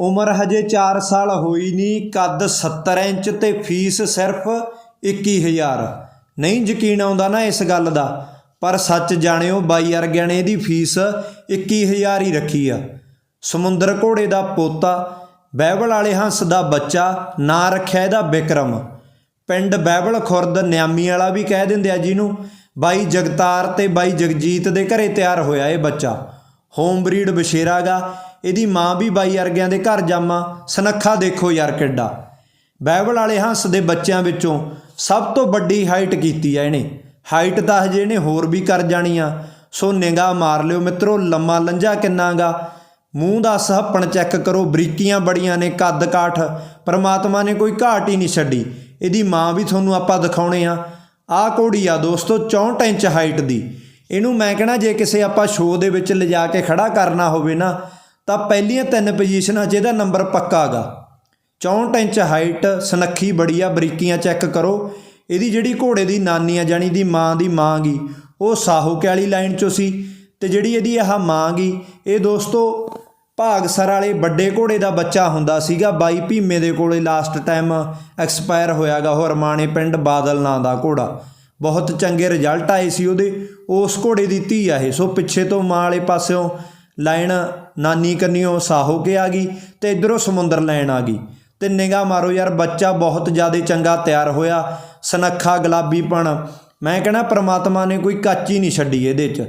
ਉਮਰ ਹਜੇ 4 ਸਾਲ ਹੋਈ ਨਹੀਂ, ਕੱਦ 70 ਇੰਚ ਤੇ ਫੀਸ ਸਿਰਫ 21000 ਨਹੀਂ ਯਕੀਨ ਆਉਂਦਾ ਨਾ ਇਸ ਗੱਲ ਦਾ, ਪਰ ਸੱਚ ਜਾਣਿਓ ਬਾਈ ਅਰਗਿਆਂ ਨੇ ਇਹਦੀ ਫੀਸ 21000 ਹੀ ਰੱਖੀ ਆ। ਸਮੁੰਦਰ ਘੋੜੇ ਦਾ ਪੋਤਾ, ਬਹਿਬਲ ਵਾਲੇ ਹੰਸ ਦਾ ਬੱਚਾ, ਨਾਂ ਰੱਖਿਆ ਇਹਦਾ ਵਿਕਰਮ ਪਿੰਡ ਬਹਿਬਲ ਖੁਰਦ ਨਿਆਮੀ ਵਾਲਾ ਵੀ ਕਹਿ ਦਿੰਦੇ ਆ ਜਿਹਨੂੰ, ਬਾਈ ਜਗਤਾਰ ਤੇ ਬਾਈ ਜਗਜੀਤ ਦੇ ਘਰੇ ਤਿਆਰ ਹੋਇਆ ਇਹ ਬੱਚਾ। ਹੋਮ ਬਰੀਡ ਬਸ਼ੇਰਾ ਗਾ ਇਹਦੀ ਮਾਂ ਵੀ ਬਾਈ ਅਰਗਿਆਂ ਦੇ ਘਰ ਜਾਮਾ, ਸਨੱਖਾ ਦੇਖੋ ਯਾਰ ਕਿੱਡਾ। ਬਾਈਬਲ ਵਾਲੇ ਹੰਸ ਦੇ ਬੱਚਿਆਂ ਵਿੱਚੋਂ ਸਭ ਤੋਂ ਵੱਡੀ ਹਾਈਟ ਕੀਤੀ ਆ ਇਹਨੇ। ਹਾਈਟ ਤਾਂ ਹਜੇ ਇਹਨੇ ਹੋਰ ਵੀ ਕਰ ਜਾਣੀ ਆ। ਸੋ ਨਿਗਾਹ ਮਾਰ ਲਿਓ ਮਿੱਤਰੋ, ਲੰਮਾ ਲੰਜਾ ਕਿੰਨਾਗਾ। ਮੂੰਹ ਦਾ ਸਹੱਪਣ ਚੈੱਕ ਕਰੋ, ਬਰੀਕੀਆਂ ਬੜੀਆਂ ਨੇ, ਕੱਦ ਕਾਠ। ਪਰਮਾਤਮਾ ਨੇ ਕੋਈ ਘਾਟ ਹੀ ਨਹੀਂ ਛੱਡੀ। ਇਹਦੀ ਮਾਂ ਵੀ ਤੁਹਾਨੂੰ ਆਪਾਂ ਦਿਖਾਉਣੇ ਆ। ਆਹ ਘੋੜੀ ਆ ਦੋਸਤੋ 64 ਇੰਚ ਹਾਈਟ ਦੀ। ਇਹਨੂੰ ਮੈਂ ਕਹਣਾ, ਜੇ ਕਿਸੇ ਆਪਾਂ ਸ਼ੋਅ ਦੇ ਵਿੱਚ ਲਿਜਾ ਕੇ ਖੜਾ ਕਰਨਾ ਹੋਵੇ ਨਾ ਤਾਂ ਪਹਿਲੀਆਂ ਤਿੰਨ ਪੋਜੀਸ਼ਨਾਂ 'ਚ ਇਹਦਾ ਨੰਬਰ ਪੱਕਾ ਗਾ। 64 ਇੰਚ ਹਾਈਟ ਸਨੱਖੀ ਬੜੀ ਆ ਬਰੀਕੀਆਂ ਚੈੱਕ ਕਰੋ। ਇਹਦੀ ਜਿਹੜੀ ਘੋੜੇ ਦੀ ਨਾਨੀ ਆ, ਜਾਣੀ ਦੀ ਮਾਂ ਦੀ ਮਾਂ ਗਈ ਉਹ ਸਾਹੋਕੇ ਵਾਲੀ ਲਾਈਨ 'ਚੋਂ ਸੀ। ਤੇ ਜਿਹੜੀ ਇਹਦੀ ਆਹ ਮਾਂ ਗਈ ਇਹ ਦੋਸਤੋ ਭਾਗਸਰ ਵਾਲੇ ਵੱਡੇ ਘੋੜੇ ਦਾ ਬੱਚਾ ਹੁੰਦਾ ਸੀਗਾ। ਬਾਈ ਭੀਮੇ ਦੇ ਕੋਲੇ ਲਾਸਟ ਟਾਈਮ ਐਕਸਪਾਇਰ ਹੋਇਆਗਾ ਉਹ ਰਮਾਣੇ ਪਿੰਡ ਬਾਦਲ ਨਾਂ ਦਾ ਘੋੜਾ। ਬਹੁਤ ਚੰਗੇ ਰਿਜ਼ਲਟ ਆਏ ਸੀ ਉਹਦੇ। ਉਸ ਘੋੜੇ ਦੀ ਧੀ ਆ ਇਹ। ਸੋ ਪਿੱਛੇ ਤੋਂ ਮਾਂ ਵਾਲੇ ਪਾਸਿਓਂ ਲਾਈਨ ਨਾਨੀ ਕੰਨਿਓ ਸਾਹੋ ਕੇ ਆ ਗਈ ਤੇ ਇਧਰੋਂ ਸਮੁੰਦਰ ਲੈਣ ਆ ਗਈ। ਤੇ ਨਿਗਾਹ ਮਾਰੋ ਯਾਰ, ਬੱਚਾ ਬਹੁਤ ਜ਼ਿਆਦਾ ਚੰਗਾ ਤਿਆਰ ਹੋਇਆ, ਸਨੱਖਾ ਗੁਲਾਬੀਪਣ ਮੈਂ ਕਹਿੰਦਾ ਪ੍ਰਮਾਤਮਾ ਨੇ ਕੋਈ ਕੱਚੀ ਨਹੀਂ ਛੱਡੀ ਇਹਦੇ 'ਚ।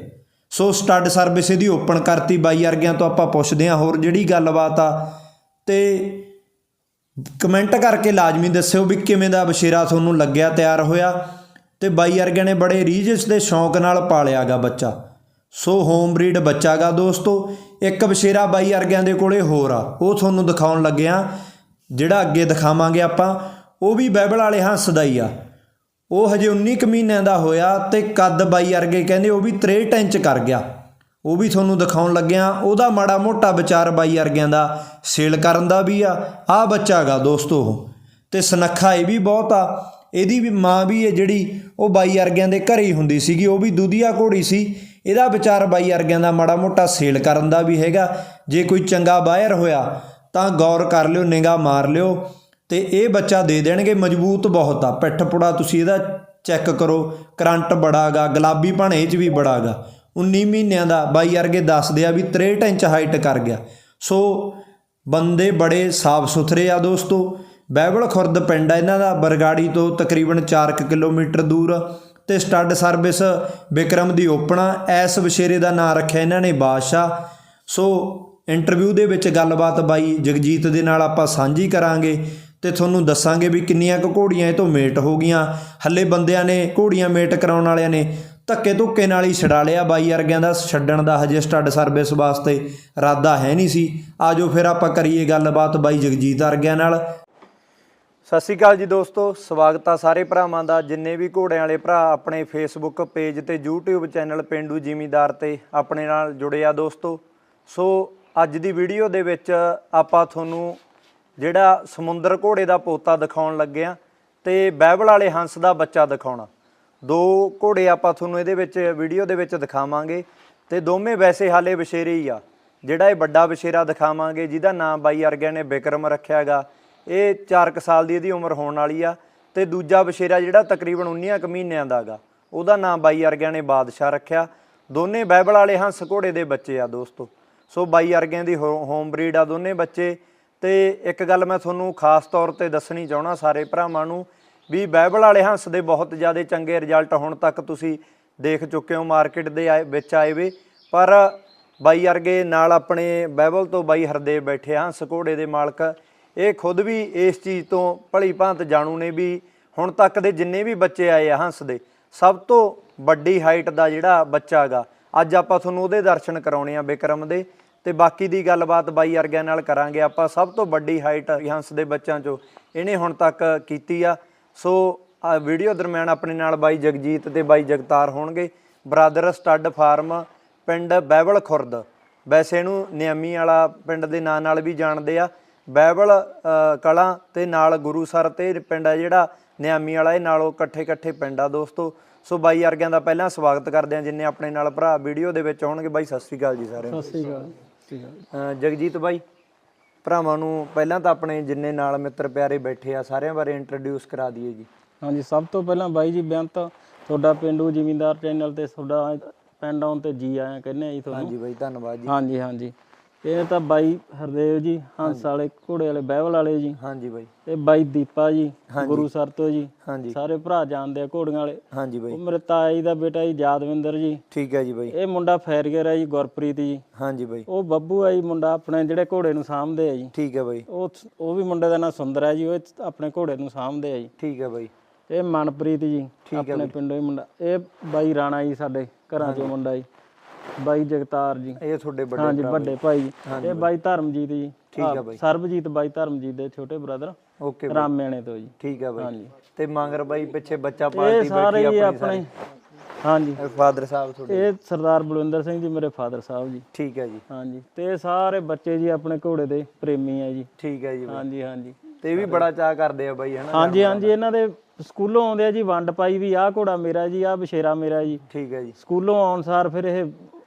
ਸੋ ਸਟੱਡ ਸਰਵਿਸ ਇਹਦੀ ਓਪਨ ਕਰਤੀ ਬਾਈ ਵਰਗਿਆਂ ਤੋਂ ਆਪਾਂ ਪੁੱਛਦੇ ਹਾਂ ਹੋਰ ਜਿਹੜੀ ਗੱਲਬਾਤ ਆ। ਤੇ ਕਮੈਂਟ ਕਰਕੇ ਲਾਜ਼ਮੀ ਦੱਸਿਓ ਵੀ ਕਿਵੇਂ ਦਾ ਬਸ਼ੇਰਾ ਤੁਹਾਨੂੰ ਲੱਗਿਆ ਤਿਆਰ ਹੋਇਆ। ਤੇ ਬਾਈ ਵਰਗਿਆਂ ਨੇ ਬੜੇ ਰੀਜਸ ਦੇ ਸ਼ੌਂਕ ਨਾਲ ਪਾਲਿਆਗਾ ਬੱਚਾ। ਸੋ ਹੋਮ ਬਰੀਡ ਬੱਚਾਗਾ ਦੋਸਤੋ। ਇੱਕ ਬਸ਼ੇਰਾ ਬਾਈ ਅਰਗਿਆਂ ਦੇ ਕੋਲੇ ਹੋਰ ਆ। ਉਹ ਤੁਹਾਨੂੰ ਦਿਖਾਉਣ ਲੱਗਿਆ ਜਿਹੜਾ ਅੱਗੇ ਦਿਖਾਵਾਂਗੇ ਆਪਾਂ, ਉਹ ਵੀ ਬਾਈਬਲ ਵਾਲੇ ਹੰਸ ਦਾ ਹੀ ਆ। ਉਹ ਹਜੇ 19 ਕੁ ਮਹੀਨਿਆਂ ਦਾ ਹੋਇਆ ਤੇ ਕੱਦ ਬਾਈ ਅਰਗੇ ਕਹਿੰਦੇ ਉਹ ਵੀ 63 ਇੰਚ ਕਰ ਗਿਆ। ਉਹ ਵੀ ਤੁਹਾਨੂੰ ਦਿਖਾਉਣ ਲੱਗਿਆ ਉਹਦਾ ਮਾੜਾ ਮੋਟਾ ਵਿਚਾਰ ਬਾਈ ਅਰਗਿਆਂ ਦਾ ਸੇਲ ਕਰਨ ਦਾ ਵੀ ਆ। ਆ ਬੱਚਾ ਗਾ ਦੋਸਤੋ ਉਹ। ਤੇ ਸਨੱਖਾ ਇਹ ਵੀ ਬਹੁਤ ਆ। ਇਹਦੀ ਵੀ ਮਾਂ ਵੀ ਹੈ ਜਿਹੜੀ ਉਹ ਬਾਈ ਅਰਗਿਆਂ ਦੇ ਘਰੇ ਹੀ ਹੁੰਦੀ ਸੀਗੀ। ਉਹ ਵੀ ਦੁਧੀਆ ਘੋੜੀ ਸੀ। ਇਹਦਾ ਵਿਚਾਰ ਬਾਈ ਅਰਗਿਆਂ ਦਾ ਮਾੜਾ ਮੋਟਾ ਸੇਲ ਕਰਨ ਦਾ ਵੀ ਹੈਗਾ। ਜੇ ਕੋਈ ਚੰਗਾ ਬਾਇਰ ਹੋਇਆ ਤਾਂ ਗੌਰ ਕਰ ਲਿਓ, ਨਿਗਾਹ ਮਾਰ ਲਿਓ ਤੇ ਇਹ ਬੱਚਾ ਦੇ ਦੇਣਗੇ। ਮਜ਼ਬੂਤ ਬਹੁਤ ਆ। ਪਿੱਠ ਪੁੜਾ ਤੁਸੀਂ ਇਹਦਾ ਚੈੱਕ ਕਰੋ। ਕਰੰਟ ਬੜਾਗਾ, ਗੁਲਾਬੀ ਭਾਣੇ 'ਚ ਵੀ ਬੜਾਗਾ। 19 ਮਹੀਨਿਆਂ ਦਾ ਬਾਈ ਅਰਗੇ ਦੱਸਦੇ ਆ ਵੀ 63 ਇੰਚ ਹਾਈਟ ਕਰ ਗਿਆ। ਸੋ ਬੰਦੇ ਬੜੇ ਸਾਫ਼ ਸੁਥਰੇ ਆ ਦੋਸਤੋ। ਬਹਿਬਲ ਖੁਰਦ ਪਿੰਡ ਆ ਇਹਨਾਂ ਦਾ। ਬਰਗਾੜੀ ਤੋਂ ਤਕਰੀਬਨ 4 ਕਿਲੋਮੀਟਰ ਦੂਰ। ਤੇ ਸਟੱਡ ਸਰਵਿਸ ਵਿਕਰਮ ਦੀ ਓਪਣਾ, ਐਸ ਵਿਸ਼ੇਰੇ ਦਾ ਨਾਂ ਰੱਖਿਆ ਇਹਨਾਂ ਨੇ ਬਾਦਸ਼ਾਹ। ਸੋ ਇੰਟਰਵਿਊ ਦੇ ਵਿੱਚ ਗੱਲਬਾਤ ਬਾਈ ਜਗਜੀਤ ਦੇ ਨਾਲ ਆਪਾਂ ਸਾਂਝੀ ਕਰਾਂਗੇ ਤੇ ਤੁਹਾਨੂੰ ਦੱਸਾਂਗੇ ਵੀ ਕਿੰਨੀਆਂ ਕੁ ਘੋੜੀਆਂ ਇਹ ਤੋਂ ਮੇਟ ਹੋ ਗਈਆਂ। ਹੱਲੇ ਬੰਦਿਆਂ ਨੇ ਘੋੜੀਆਂ ਮੇਟ ਕਰਾਉਣ ਵਾਲਿਆਂ ਨੇ ਧੱਕੇ ਧੁੱਕੇ ਨਾਲ ਹੀ ਛਡਾ ਲਿਆ। ਬਾਈ ਵਰਗਿਆਂ ਦਾ ਛੱਡਣ ਦਾ ਹਜੇ ਸਟੱਡ ਸਰਵਿਸ ਵਾਸਤੇ ਇਰਾਦਾ ਹੈ ਨਹੀਂ ਸੀ। ਆਜੋ ਫਿਰ ਆਪਾਂ ਕਰੀਏ ਗੱਲਬਾਤ ਬਾਈ ਜਗਜੀਤ ਵਰਗਿਆਂ ਨਾਲ। ਸਤਿ ਸ਼੍ਰੀ ਅਕਾਲ ਜੀ ਦੋਸਤੋ, ਸਵਾਗਤ ਆ ਸਾਰੇ ਭਰਾਵਾਂ ਦਾ, ਜਿੰਨੇ ਵੀ ਘੋੜਿਆਂ ਵਾਲੇ ਭਰਾ ਆਪਣੇ ਫੇਸਬੁੱਕ ਪੇਜ ਤੇ, YouTube ਚੈਨਲ ਪਿੰਡੂ ਜ਼ਿਮੀਦਾਰ ਤੇ ਆਪਣੇ ਨਾਲ ਜੁੜੇ ਆ ਦੋਸਤੋ। ਸੋ, ਅੱਜ ਦੀ ਵੀਡੀਓ ਦੇ ਵਿੱਚ ਆਪਾਂ ਤੁਹਾਨੂੰ ਜਿਹੜਾ ਸਮੁੰਦਰ ਘੋੜੇ ਦਾ ਪੋਤਾ ਦਿਖਾਉਣ ਲੱਗੇ ਆ ਤੇ ਬਾਈਬਲ ਵਾਲੇ ਹੰਸ ਦਾ ਬੱਚਾ ਦਿਖਾਉਣਾ। ਦੋ ਘੋੜੇ ਆਪਾਂ ਤੁਹਾਨੂੰ ਇਹਦੇ ਵਿੱਚ ਵੀਡੀਓ ਦੇ ਵਿੱਚ ਦਿਖਾਵਾਂਗੇ ਤੇ ਦੋਵੇਂ ਵੈਸੇ ਹਾਲੇ ਵਿਸ਼ੇਰੇ ਹੀ ਆ। ਜਿਹੜਾ ਇਹ ਵੱਡਾ ਵਿਸ਼ੇਰਾ ਦਿਖਾਵਾਂਗੇ, ਜਿਹਦਾ ਨਾਮ ਬਾਈ ਅਰਗਿਆ ਨੇ ਵਿਕਰਮ ਰੱਖਿਆਗਾ ਇਹ 4 ਸਾਲ ਦੀ ਇਹਦੀ ਉਮਰ ਹੋਣ ਵਾਲੀ ਆ ਤੇ ਦੂਜਾ ਵਿਸ਼ੇਰਾ ਜਿਹੜਾ ਤਕਰੀਬਨ 19 ਕੁ ਮਹੀਨਿਆਂ ਦਾ ਦਾਗਾ ਉਹਦਾ ਨਾਮ ਬਾਈ ਅਰਗਿਆਂ ਨੇ ਬਾਦਸ਼ਾਹ ਰੱਖਿਆ। ਦੋਨੇ ਬਾਈਬਲ ਵਾਲੇ ਹੰਸ ਘੋੜੇ ਦੇ ਬੱਚੇ ਆ ਦੋਸਤੋ। ਸੋ ਬਾਈ ਅਰਗਿਆਂ ਦੀ ਹੋ- ਹੋਮ ਬਰੀਡ ਆ ਦੋਨੇ ਬੱਚੇ। ਤੇ ਇੱਕ ਗੱਲ ਮੈਂ ਤੁਹਾਨੂੰ ਖਾਸ ਤੌਰ ਤੇ ਦੱਸਣੀ ਚਾਹਣਾ ਸਾਰੇ ਭਰਾਵਾਂ ਨੂੰ ਵੀ ਬਾਈਬਲ ਵਾਲੇ ਹੰਸ ਦੇ ਬਹੁਤ ਜ਼ਿਆਦਾ ਚੰਗੇ ਰਿਜ਼ਲਟ ਹੁਣ ਤੱਕ ਤੁਸੀਂ ਦੇਖ ਚੁੱਕੇ ਹੋ ਮਾਰਕੀਟ ਦੇ ਆਏ- ਵਿੱਚ ਆਏ ਵੇ। ਪਰ ਬਾਈ ਅਰਗੇ ਨਾਲ ਆਪਣੇ ਬਾਈਬਲ ਤੋਂ ਬਾਈ ਹਰਦੇਵ ਬੈਠੇ ਹੰਸ ਘੋੜੇ ਦੇ ਮਾਲਕ। ਇਹ ਖੁਦ ਵੀ ਇਸ ਚੀਜ਼ ਤੋਂ ਭਲੀ ਭਾਂਤ ਜਾਣੂ ਨੇ ਵੀ ਹੁਣ ਤੱਕ ਦੇ ਜਿੰਨੇ ਵੀ ਬੱਚੇ ਆਏ ਆ ਹੰਸ ਦੇ, ਸਭ ਤੋਂ ਵੱਡੀ ਹਾਈਟ ਦਾ ਜਿਹੜਾ ਬੱਚਾ ਹੈਗਾ ਅੱਜ ਆਪਾਂ ਤੁਹਾਨੂੰ ਉਹਦੇ ਦਰਸ਼ਨ ਕਰਾਉਣੇ ਆ ਵਿਕਰਮ ਦੇ ਤੇ ਬਾਕੀ ਦੀ ਗੱਲਬਾਤ ਬਾਈ ਅਰਗਿਆਂ ਨਾਲ ਕਰਾਂਗੇ। ਆਪਾਂ ਸਭ ਤੋਂ ਵੱਡੀ ਹਾਈਟ ਹੰਸ ਦੇ ਬੱਚਿਆਂ ਚੋਂ ਇਹਨੇ ਹੁਣ ਤੱਕ ਕੀਤੀ ਆ। ਸੋ ਆ ਵੀਡੀਓ ਦਰਮਿਆਨ ਆਪਣੇ ਨਾਲ ਬਾਈ ਜਗਜੀਤ ਤੇ ਬਾਈ ਜਗਤਾਰ ਹੋਣਗੇ। ਬਰਾਦਰ ਸਟੱਡ ਫਾਰਮ ਪਿੰਡ ਬਹਿਬਲ ਖੁਰਦ। ਵੈਸੇ ਇਹਨੂੰ ਨਿਆਮੀ ਵਾਲਾ ਪਿੰਡ ਦੇ ਨਾਂ ਨਾਲ ਵੀ ਜਾਣਦੇ ਆ। ਬਹਿਬਲ ਅ, ਕਲਾਂ ਤੇ ਨਾਲ ਗੁਰੂਸਰ ਤੇ ਪਿੰਡ ਆ ਜਿਹੜਾ ਨਿਆਮੀ ਵਾਲਾ ਇਹ ਨਾਲੋਂ ਇਕੱਠੇ ਇਕੱਠੇ ਪਿੰਡ ਆ ਦੋਸਤੋ। ਸੋ ਬਾਈ ਅਰਗਿਆਂ ਦਾ ਪਹਿਲਾਂ ਸਵਾਗਤ ਕਰਦੇ ਆ ਜਿੰਨੇ ਆਪਣੇ ਨਾਲ ਭਰਾ ਵੀਡੀਓ ਦੇ ਵਿੱਚ ਹੋਣਗੇ ਬਾਈ ਸਤਿ ਸ੍ਰੀ ਅਕਾਲ ਜੀ ਸਾਰਿਆਂ ਨੂੰ। ਸਤਿ ਸ੍ਰੀ ਅਕਾਲ ਸ੍ਰੀ ਜਗਜੀਤ ਬਾਈ ਭਰਾਵਾਂ ਨੂੰ ਪਹਿਲਾਂ ਤਾਂ ਆਪਣੇ ਜਿੰਨੇ ਨਾਲ ਮਿੱਤਰ ਪਿਆਰੇ ਬੈਠੇ ਆ ਸਾਰਿਆਂ ਬਾਰੇ ਇੰਟਰੋਡਿਊਸ ਕਰਾ ਦਈਏ ਜੀ। ਹਾਂਜੀ ਸਭ ਤੋਂ ਪਹਿਲਾਂ ਬਾਈ ਜੀ ਬੇਅੰਤ ਤੁਹਾਡਾ ਪਿੰਡੂ ਜ਼ਿਮੀਂਦਾਰ ਚੈਨਲ ਤੇ ਤੁਹਾਡਾ ਪਿੰਡ ਆਉਣ ਤੇ ਜੀ ਆਇਆਂ ਕਹਿੰਦੇ ਆ ਜੀ ਤੁਹਾਨੂੰ। ਹਾਂਜੀ ਬਾਈ ਧੰਨਵਾਦ ਜੀ। ਹਾਂਜੀ ਹਾਂਜੀ। ਇਹ ਤਾਂ ਬਾਈ ਹਰਦੇਵ ਜੀ ਹੰਸ ਵਾਲੇ ਘੋੜੇ ਵਾਲੇ ਬਹਿਵਲ ਵਾਲੇ ਜੀ। ਹਾਂਜੀ ਬਾਈ। ਤੇ ਬਾਈ ਦੀਪਾ ਜੀ ਗੁਰੂ ਸਰ ਤੋਂ ਜੀ। ਹਾਂਜੀ। ਸਾਰੇ ਭਰਾ ਜਾਣਦੇ ਆ ਘੋੜੀਆਂ ਵਾਲੇ। ਹਾਂਜੀ ਉਹ ਬਾਈ ਮੇਰੇ ਤਾਏ ਜੀ ਦਾ ਬੇਟਾ ਜੀ ਯਾਦਵਿੰਦਰ ਜੀ। ਠੀਕ ਹੈ ਜੀ ਬਾਈ। ਇਹ ਮੁੰਡਾ ਫੈਰੀਅਰ ਹੈ ਜੀ ਗੁਰਪ੍ਰੀਤ ਜੀ। ਹਾਂਜੀ ਬਾਈ। ਉਹ ਬੱਬੂ ਆ ਜੀ ਮੁੰਡਾ ਆਪਣੇ ਜਿਹੜੇ ਘੋੜੇ ਨੂੰ ਸਾਂਭਦੇ ਆ ਜੀ। ਠੀਕ ਹੈ ਬਾਈ। ਉਹ ਉਹ ਵੀ ਮੁੰਡੇ ਦਾ ਨਾਂ ਸੁੰਦਰ ਹੈ ਜੀ ਉਹ ਆਪਣੇ ਘੋੜੇ ਨੂੰ ਸਾਂਭਦੇ ਆ ਜੀ। ਠੀਕ ਹੈ ਬਾਈ। ਇਹ ਮਨਪ੍ਰੀਤ ਜੀ ਆਪਣੇ ਪਿੰਡੋਂ ਹੀ ਮੁੰਡਾ। ਇਹ ਬਾਈ ਰਾਣਾ ਜੀ ਸਾਡੇ ਘਰਾਂ ਚੋਂ ਮੁੰਡਾ ਜੀ। ਬਾਈ ਜਗਤਾਰ ਜੀ। ਇਹ ਤੁਹਾਡੇ ਵੱਡੇ ਹਾਂਜੀ ਵੱਡੇ ਭਾਈ ਜੀ। ਇਹ ਬਾਈ। ਧਰਮਜੀਤ ਜੀ। ਠੀਕ ਆ ਬਾਈ। ਸਰਬਜੀਤ ਬਾਈ ਧਰਮਜੀਤ ਦੇ ਛੋਟੇ ਬ੍ਰਦਰ। ਓਕੇ ਬਾਈ। ਰਾਮਿਆਣੇ ਤੋਂ ਜੀ। ਠੀਕ ਹੈ ਬਾਈ। ਹਾਂਜੀ। ਤੇ ਮੰਗਰ ਬਾਈ ਪਿੱਛੇ ਬੱਚਾ ਸਾਰੇ ਬੈਠੀ ਆਪਣੀ ਆਪਣੇ ਹਾਂਜੀ। ਫਾਦਰ ਸਾਹਿਬ ਤੁਹਾਡੇ। ਇਹ ਸਰਦਾਰ ਬਲਵਿੰਦਰ ਸਿੰਘ ਜੀ ਮੇਰੇ ਫਾਦਰ ਸਾਹਿਬ ਜੀ। ਠੀਕ ਹੈ ਜੀ। ਹਾਂਜੀ। ਤੇ ਇਹ ਸਾਰੇ ਬੱਚੇ ਜੀ ਆਪਣੇ ਘੋੜੇ ਦੇ ਪ੍ਰੇਮੀ ਆ ਜੀ। ਠੀਕ ਹੈ ਜੀ ਹਾਂਜੀ ਹਾਂਜੀ। ਤੇ ਵੀ ਬੜਾ ਚਾਹ ਕਰਦੇ ਆ ਬਾਈ ਹਨਾ? ਹਾਂਜੀ ਹਾਂਜੀ। ਇਹਨਾਂ ਦੇ ਸਕੂਲੋਂ ਆਉਂਦੇ ਆ ਜੀ ਵੰਡ ਪਾਈ ਵੀ ਆਹ ਘੋੜਾ ਮੇਰਾ ਜੀ ਆਹ ਬਸ਼ੇਰਾ ਮੇਰਾ ਜੀ। ਠੀਕ ਹੈ ਜੀ। ਸਕੂਲੋਂ ਆਉਣ ਸਾਰ ਫਿਰ ਇਹ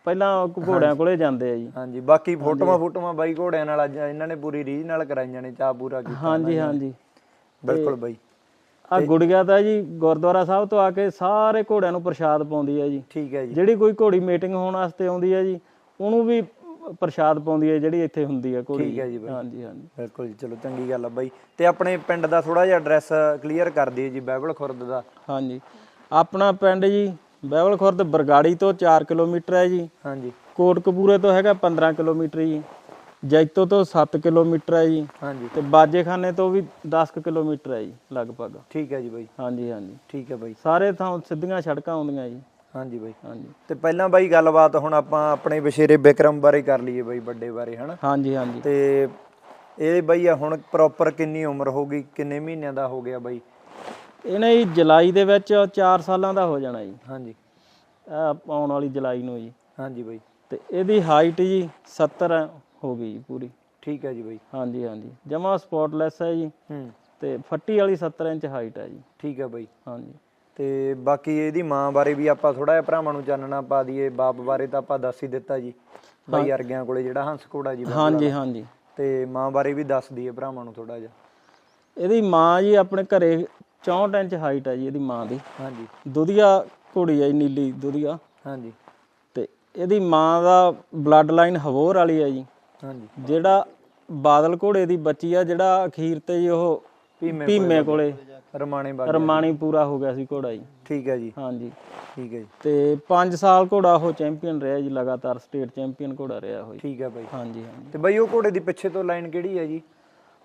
ਪਹਿਲਾਂ ਘੋੜਿਆਂ ਕੋਲੇ ਜਾਂਦੇ ਆ ਜੀ। ਹਾਂਜੀ ਬਾਕੀ ਫੋਟੋਆਂ ਫੋਟੋਆਂ ਬਾਈ ਘੋੜਿਆਂ ਨਾਲ ਅੱਜ ਇਹਨਾਂ ਨੇ ਪੂਰੀ ਰੀਝ ਨਾਲ ਕਰਾਈਆਂ ਨੇ ਚਾਹ ਪੂਰਾ ਕੀਤਾ ਹਾਂਜੀ ਹਾਂਜੀ। ਬਿਲਕੁਲ ਬਾਈ। ਆ ਗੁੜੀਆ ਤਾਂ ਜੀ ਗੁਰਦੁਆਰਾ ਸਾਹਿਬ ਤੋਂ ਆ ਕੇ ਸਾਰੇ ਘੋੜਿਆਂ ਨੂੰ ਪ੍ਰਸ਼ਾਦ ਪਾਉਂਦੀ ਹੈ ਜੀ। ਠੀਕ ਹੈ ਜੀ। ਜਿਹੜੀ ਕੋਈ ਘੋੜੀ ਮੀਟਿੰਗ ਹੋਣ ਵਾਸਤੇ ਆਉਂਦੀ ਹੈ ਜੀ ਉਹਨੂੰ ਵੀ ਪ੍ਰਸ਼ਾਦ ਪਾਉਂਦੀ ਹੈ ਜਿਹੜੀ ਇੱਥੇ ਹੁੰਦੀ ਹੈ ਘੋੜੀ। ਠੀਕ ਹੈ ਜੀ ਬਾਈ। ਹਾਂਜੀ ਹਾਂਜੀ। ਬਿਲਕੁਲ ਜੀ ਚਲੋ ਚੰਗੀ ਗੱਲ ਆ ਬਾਈ। ਤੇ ਆਪਣੇ ਪਿੰਡ ਦਾ ਥੋੜਾ ਜਿਹਾ ਐਡਰੈਸ ਕਲੀਅਰ ਕਰ ਦਿਓ ਜੀ ਬਾਈਬਲ ਖੁਰਦ ਦਾ। ਹਾਂਜੀ। ਆਪਣਾ ਪਿੰਡ ਜੀ ਬਹਿਬਲ ਖੁਰਦ ਬਰਗਾੜੀ ਤੋਂ 4 ਕਿਲੋਮੀਟਰ ਹੈ ਜੀ। ਹਾਂਜੀ। ਕੋਟਕਪੂਰੇ ਤੋਂ ਹੈਗਾ 15 ਕਿਲੋਮੀਟਰ ਜੀ। ਜੈਤੋ ਤੋਂ 7 ਕਿਲੋਮੀਟਰ ਹੈ ਜੀ। ਹਾਂਜੀ। ਤੇ ਬਾਜੇਖਾਨੇ ਤੋਂ ਵੀ 10 ਕੁ ਕਿਲੋਮੀਟਰ ਹੈ ਜੀ ਲਗਭਗ। ਠੀਕ ਹੈ ਜੀ ਬਾਈ। ਹਾਂਜੀ ਹਾਂਜੀ। ਠੀਕ ਹੈ ਬਾਈ। ਸਾਰੇ ਥਾਂ ਸਿੱਧੀਆਂ ਸੜਕਾਂ ਆਉਂਦੀਆਂ ਜੀ। ਹਾਂਜੀ ਬਾਈ। ਹਾਂਜੀ। ਤੇ ਪਹਿਲਾਂ ਬਾਈ ਗੱਲਬਾਤ ਹੁਣ ਆਪਾਂ ਆਪਣੇ ਵਿਸ਼ੇਰੇ ਵਿਕਰਮ ਬਾਰੇ ਕਰ ਲਈਏ ਬਾਈ ਵੱਡੇ ਬਾਰੇ ਹਨਾ? ਹਾਂਜੀ ਹਾਂਜੀ। ਤੇ ਇਹ ਬਾਈ ਆ ਹੁਣ ਪ੍ਰੋਪਰ ਕਿੰਨੀ ਉਮਰ ਹੋ ਗਈ ਕਿੰਨੇ ਮਹੀਨਿਆਂ ਦਾ ਹੋ ਗਿਆ ਬਾਈ? ਇਹਨੇ ਜੀ ਜੁਲਾਈ ਦੇ ਵਿੱਚ 4 ਸਾਲਾਂ ਦਾ ਹੋ ਜਾਣਾ ਜੀ। ਹਾਂਜੀ। ਇਹ ਆਉਣ ਵਾਲੀ ਜੁਲਾਈ ਨੂੰ ਜੀ। ਹਾਂਜੀ ਬਾਈ। ਤੇ ਇਹਦੀ ਹਾਈਟ ਜੀ 70 ਹੋ ਗਈ ਜੀ ਪੂਰੀ। ਠੀਕ ਹੈ ਜੀ ਬਾਈ। ਹਾਂਜੀ ਹਾਂਜੀ। ਜਮਾ ਸਪੌਟਲੈਸ ਹੈ ਜੀ। ਹੂੰ। ਤੇ ਫੱਟੀ ਵਾਲੀ 70 ਇੰਚ ਹਾਈਟ ਹੈ ਜੀ। ਠੀਕ ਹੈ ਬਾਈ। ਹਾਂਜੀ। ਤੇ ਬਾਕੀ ਇਹਦੀ ਮਾਂ ਬਾਰੇ ਵੀ ਆਪਾਂ ਥੋੜਾ ਜਿਹਾ ਭਰਾਵਾਂ ਨੂੰ ਚਾਨਣਾ ਪਾ ਦਈਏ। ਬਾਪ ਬਾਰੇ ਤਾਂ ਆਪਾਂ ਦੱਸ ਹੀ ਦਿੱਤਾ ਜੀ। ਬਾਈ ਅਰਗਿਆਂ ਕੋਲੇ ਜਿਹੜਾ ਹੰਸ ਘੋੜਾ ਜੀ। ਹਾਂਜੀ ਹਾਂਜੀ। ਤੇ ਮਾਂ ਬਾਰੇ ਵੀ ਦੱਸ ਦਈਏ ਭਰਾਵਾਂ ਨੂੰ ਥੋੜਾ ਜਿਹਾ। ਇਹਦੀ ਮਾਂ ਜੀ ਆਪਣੇ ਘਰੇ 64 ਇੰਚ ਹਾਈਟ ਹੈ ਜੀ ਇਹਦੀ ਮਾਂ ਦੀ। ਹਾਂਜੀ। ਦੁਧੀਆ ਘੋੜੀ ਹੈ ਜੀ ਨੀਲੀ ਦੁਧੀਆ। ਹਾਂਜੀ। ਤੇ ਇਹਦੀ ਮਾਂ ਦਾ ਬਲੱਡ ਲਾਈਨ ਹਵੋਰ ਵਾਲੀ ਹੈ ਜੀ। ਹਾਂਜੀ। ਜਿਹੜਾ ਬਾਦਲ ਘੋੜੇ ਦੀ ਬੱਚੀ ਆ ਜਿਹੜਾ ਅਖੀਰ ਤੇ ਜੀ ਉਹ ਭੀਮੇ ਭੀਮੇ ਕੋਲੇ ਰਮਾਣੇ ਬਾਗ ਰਮਾਣੀ ਪੂਰਾ ਹੋ ਗਿਆ ਸੀ ਘੋੜਾ ਜੀ। ਠੀਕ ਹੈ ਜੀ। ਹਾਂਜੀ। ਠੀਕ ਹੈ ਜੀ। ਤੇ 5 ਸਾਲ ਘੋੜਾ ਉਹ ਚੈਂਪੀਅਨ ਰਿਹਾ ਜੀ ਲਗਾਤਾਰ ਸਟੇਟ ਚੈਂਪੀਅਨ ਘੋੜਾ ਰਿਹਾ ਉਹ ਜੀ। ਠੀਕ ਹੈ ਬਾਈ। ਹਾਂਜੀ ਹਾਂਜੀ। ਤੇ ਬਾਈ ਉਹ ਘੋੜੇ ਦੀ ਪਿੱਛੇ ਤੋਂ ਲਾਈਨ ਕਿਹੜੀ ਹੈ ਜੀ?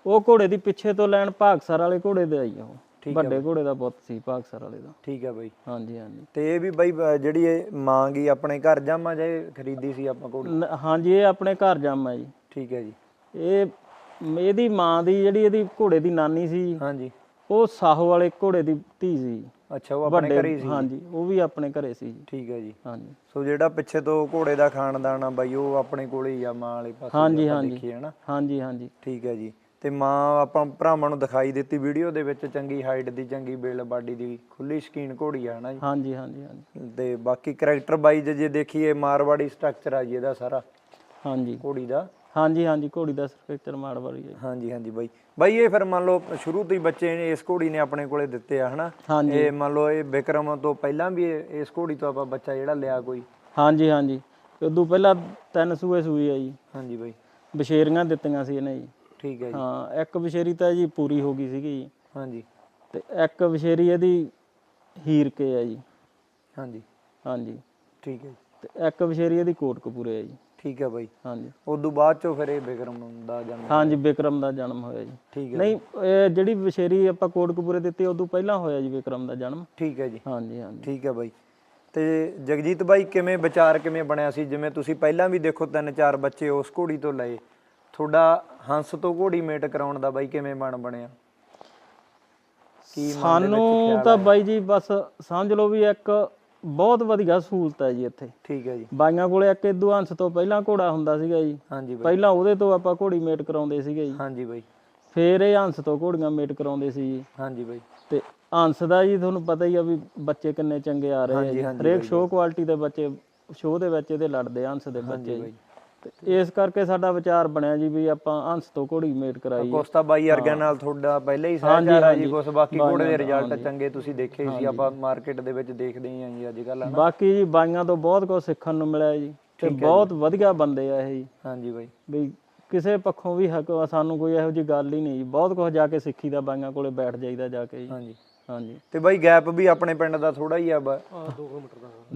ਉਹ ਘੋੜੇ ਦੀ ਪਿੱਛੇ ਤੋਂ ਲੈਣ ਭਾਗਸਰ ਵਾਲੇ ਘੋੜੇ ਦੇ ਆਈ ਉਹ। ਠੀਕ ਹੈ ਵੱਡੇ ਘੋੜੇ ਦਾ ਪੁੱਤ ਸੀ ਭਾਗਸਰ ਵਾਲੇ ਦਾ। ਠੀਕ ਹੈ ਬਾਈ। ਹਾਂਜੀ ਹਾਂਜੀ। ਤੇ ਇਹ ਵੀ ਬਾਈ ਅ, ਜਿਹੜੀ ਇਹ ਮਾਂ ਗਈ ਆਪਣੇ ਘਰ ਜਾਮਾ ਜੇ ਖਰੀਦੀ ਸੀ ਆਪਾਂ ਨ- ਹਾਂਜੀ ਇਹ ਆਪਣੇ ਘਰ ਜਾਮਾ ਜੀ। ਠੀਕ ਹੈ ਜੀ। ਇਹ ਮ- ਇਹਦੀ ਮਾਂ ਦੀ ਜਿਹੜੀ ਇਹਦੀ ਘੋੜੇ ਦੀ ਨਾਨੀ ਸੀ ਹਾਂਜੀ। ਉਹ ਸਾਹੋ ਵਾਲੇ ਘੋੜੇ ਦੀ ਧੀ ਸੀ। ਅੱਛਾ ਉਹ ਆਪਣੇ ਘਰੇ ਹੀ ਸੀ? ਹਾਂਜੀ ਉਹ ਵੀ ਆਪਣੇ ਘਰੇ ਸੀ ਜੀ। ਠੀਕ ਹੈ ਜੀ। ਹਾਂਜੀ। ਸੋ ਜਿਹੜਾ ਪਿੱਛੇ ਤੋਂ ਘੋੜੇ ਦਾ ਖਾਨਦਾਨ ਆ ਬਾਈ ਉਹ ਆਪਣੇ ਕੋਲੇ ਹੀ ਆ ਮਾਂ ਵਾਲੇ ਪਾਸੇ ਹਾਂਜੀ, ਆਪਾਂ ਹਾਂਜੀ। ਦੇਖੀਏ ਹਨਾ? ਹਾਂਜੀ ਹਾਂਜੀ। ਠੀਕ ਹੈ ਜੀ। ਤੇ ਮਾਂ ਆਪਾਂ ਭਰਾਵਾਂ ਨੂੰ ਦਿਖਾਈ ਦਿੱਤੀ ਵੀਡੀਓ ਦੇ ਵਿੱਚ ਚੰਗੀ ਹਾਈਟ ਦੀ ਚੰਗੀ ਬਿਲ ਬਾਡੀ ਦੀ ਖੁੱਲੀ ਸ਼ਕੀਨ ਘੋੜੀ ਆ ਹਨਾ ਜੀ? ਹਾਂਜੀ ਹਾਂਜੀ ਹਾਂਜੀ। ਤੇ ਬਾਕੀ ਕੈਰੈਕਟਰ ਵਾਈਜ਼ ਜੇ ਦੇਖੀਏ ਮਾਰਵਾੜੀ ਸਟਰਕਚਰ ਆ ਜੀ ਇਹਦਾ ਸਾਰਾ। ਹਾਂਜੀ। ਘੋੜੀ ਦਾ। ਹਾਂਜੀ ਹਾਂਜੀ ਘੋੜੀ ਦਾ ਸਟਰਕਚਰ ਮਾੜ ਵਾਲੀ ਹੈ ਹਾਂਜੀ ਹਾਂਜੀ ਬਾਈ। ਬਾਈ ਇਹ ਫਿਰ ਮੰਨ ਲਓ ਸ਼ੁਰੂ ਤੋਂ ਹੀ ਬੱਚੇ ਨੇ ਇਸ ਘੋੜੀ ਨੇ ਆਪਣੇ ਕੋਲੇ ਦਿੱਤੇ ਆ ਹਨਾ? ਇਹ ਮੰਨ ਲਓ ਇਹ ਵਿਕਰਮ ਤੋਂ ਪਹਿਲਾਂ ਵੀ ਇਸ ਘੋੜੀ ਤੋਂ ਆਪਾਂ ਬੱਚਾ ਜਿਹੜਾ ਲਿਆ ਕੋਈ। ਹਾਂਜੀ ਹਾਂਜੀ। ਉਦੋਂ ਪਹਿਲਾਂ ਤਿੰਨ ਸੂਏ ਸੂਈ ਆ ਜੀ। ਹਾਂਜੀ ਬਾਈ। ਬਸ਼ੇਰੀਆਂ ਦਿੱਤੀਆਂ ਸੀ ਇਹਨੇ ਜੀ। ਠੀਕ ਹੈ ਜੀ। ਹਾਂ ਇੱਕ ਬਸ਼ੇਰੀ ਤਾਂ ਜੀ ਪੂਰੀ ਹੋ ਗਈ ਸੀਗੀ ਜੀ। ਹਾਂਜੀ। ਤੇ ਇੱਕ ਬਸ਼ੇਰੀ ਇਹਦੀ ਹੀਰ ਕੇ ਆ ਜੀ। ਹਾਂਜੀ। ਹਾਂਜੀ। ਠੀਕ ਹੈ ਜੀ। ਤੇ ਇੱਕ ਬਸ਼ੇਰੀ ਇਹਦੀ ਕੋਟਕਪੂਰੇ ਆ ਜੀ। ਠੀਕ ਹੈ ਬਾਈ। ਹਾਂਜੀ। ਉਦੋਂ ਬਾਅਦ ਚੋਂ ਫਿਰ ਇਹ ਵਿਕਰਮ ਦਾ ਜਨਮ ਹਾਂਜੀ ਵਿਕਰਮ ਦਾ ਜਨਮ ਹੋਇਆ ਜੀ। ਠੀਕ ਹੈ ਨਹੀਂ ਇਹ ਜਿਹੜੀ ਬਸ਼ੇਰੀ ਆਪਾਂ ਕੋਟਕਪੂਰੇ ਦਿੱਤੀ ਉਦੋਂ ਪਹਿਲਾਂ ਹੋਇਆ ਜੀ ਵਿਕਰਮ ਦਾ ਜਨਮ। ਠੀਕ ਹੈ ਜੀ। ਹਾਂਜੀ ਹਾਂਜੀ। ਠੀਕ ਹੈ ਬਾਈ। ਤੇ ਜਗਜੀਤ ਬਾਈ ਕਿਵੇਂ ਵਿਚਾਰ ਕਿਵੇਂ ਬਣਿਆ ਸੀ? ਜਿਵੇਂ ਤੁਸੀਂ ਪਹਿਲਾਂ ਵੀ ਦੇਖੋ ਤਿੰਨ ਚਾਰ ਬੱਚੇ ਉਸ ਘੋੜੀ ਤੋਂ ਲਏ। ਤੁਹਾਡਾ ਹੰਸ ਤੋਂ ਘੋੜੀ ਮੇਟ ਕਰਾਉਣ ਦਾ ਬਾਈ ਕਿਵੇਂ ਮਨ ਬਣਿਆ? ਕੀ ਮਨ ਦੇ ਵਿੱਚ ਸਾਨੂੰ ਖਿਆਲ ਤਾਂ ਬਾਈ ਜੀ ਬਸ ਸਮਝ ਲਓ ਵੀ ਇੱਕ ਬਹੁਤ ਵਧੀਆ ਸਹੂਲਤ ਹੈ ਜੀ ਇੱਥੇ। ਠੀਕ ਹੈ ਜੀ। ਬਾਈਆਂ ਕੋਲੇ ਇੱਕ ਇਦੂ ਹੰਸ ਤੋਂ ਪਹਿਲਾਂ ਘੋੜਾ ਹੁੰਦਾ ਸੀਗਾ ਜੀ। ਹਾਂਜੀ ਬਾਈ। ਪਹਿਲਾਂ ਉਹਦੇ ਤੋਂ ਆਪਾਂ ਘੋੜੀ ਮੇਟ ਕਰਾਉਂਦੇ ਸੀਗੇ ਜੀ। ਹਾਂਜੀ ਬਾਈ। ਫੇਰ ਇਹ ਹੰਸ ਤੋਂ ਘੋੜੀਆਂ ਮੇਟ ਕਰਾਉਂਦੇ ਸੀ ਜੀ। ਹਾਂਜੀ ਬਾਈ। ਤੇ ਹੰਸ ਦਾ ਜੀ ਤੁਹਾਨੂੰ ਪਤਾ ਹੀ ਆ ਵੀ ਬੱਚੇ ਕਿੰਨੇ ਚੰਗੇ ਆ ਰਹੇ ਆ ਹਾਂਜੀ, ਜੀ। ਹਾਂਜੀ ਹਰੇਕ ਸ਼ੋਅ ਕੁਆਲਿਟੀ ਦੇ ਬੱਚੇ ਸ਼ੋਅ ਦੇ ਵਿੱਚ ਇਹਦੇ ਲੜਦੇ ਆ ਹੰਸ ਦੇ ਬੱਚੇ ਜੀ। ਬਾਈ। ਤੇ ਇਸ ਕਰਕੇ ਸਾਡਾ ਵਿਚਾਰ ਬਣਿਆ ਜੀ ਵੀ ਆਪਾਂ ਹੰਸ ਤੋਂ ਘੋੜੀ ਮੇਟ ਕਰਾਈ ਕੁਛ ਤਾਂ ਬਾਈ ਵਰਗਿਆਂ ਨਾਲ ਤੁਹਾਡਾ ਪਹਿਲਾਂ ਹੀ ਸਹਿਜਾਰ ਆ ਜੀ ਕੁਛ ਬਾਕੀ ਘੋੜੇ ਦੇ ਰਿਜ਼ਲਟ ਚੰਗੇ ਤੁਸੀਂ ਦੇਖੇ ਸੀ ਆਪਾਂ ਮਾਰਕੀਟ ਦੇ ਵਿੱਚ ਦੇਖਦੇ ਹੀ ਆਂ ਜੀ ਅੱਜ ਕੱਲ ਬਾਕੀ ਜੀ ਬਾਈਆਂ ਤੋਂ ਬਹੁਤ ਕੁਝ ਸਿੱਖਣ ਨੂੰ ਮਿਲਿਆ ਜੀ ਤੇ ਬਹੁਤ ਵਧੀਆ ਬੰਦੇ ਆ ਇਹ ਜੀ। ਹਾਂਜੀ ਬਾਈ। ਵੀ ਕਿਸੇ ਪੱਖੋਂ ਵੀ ਹੱਕ ਸਾਨੂੰ ਕੋਈ ਇਹੋ ਜੀ ਗੱਲ ਹੀ ਨਹੀਂ ਜੀ। ਬਹੁਤ ਕੁਝ ਜਾ ਕੇ ਸਿੱਖੀਦਾ ਬਾਈਆਂ ਕੋਲੇ ਬੈਠ ਜਾਈਦਾ ਜਾ ਕੇ ਜੀ। ਹਾਂਜੀ। ਹਾਂਜੀ। ਤੇ ਬਾਈ ਗੈਪ ਵੀ ਆਪਣੇ ਪਿੰਡ ਦਾ ਥੋੜਾ ਹੀ ਆ 2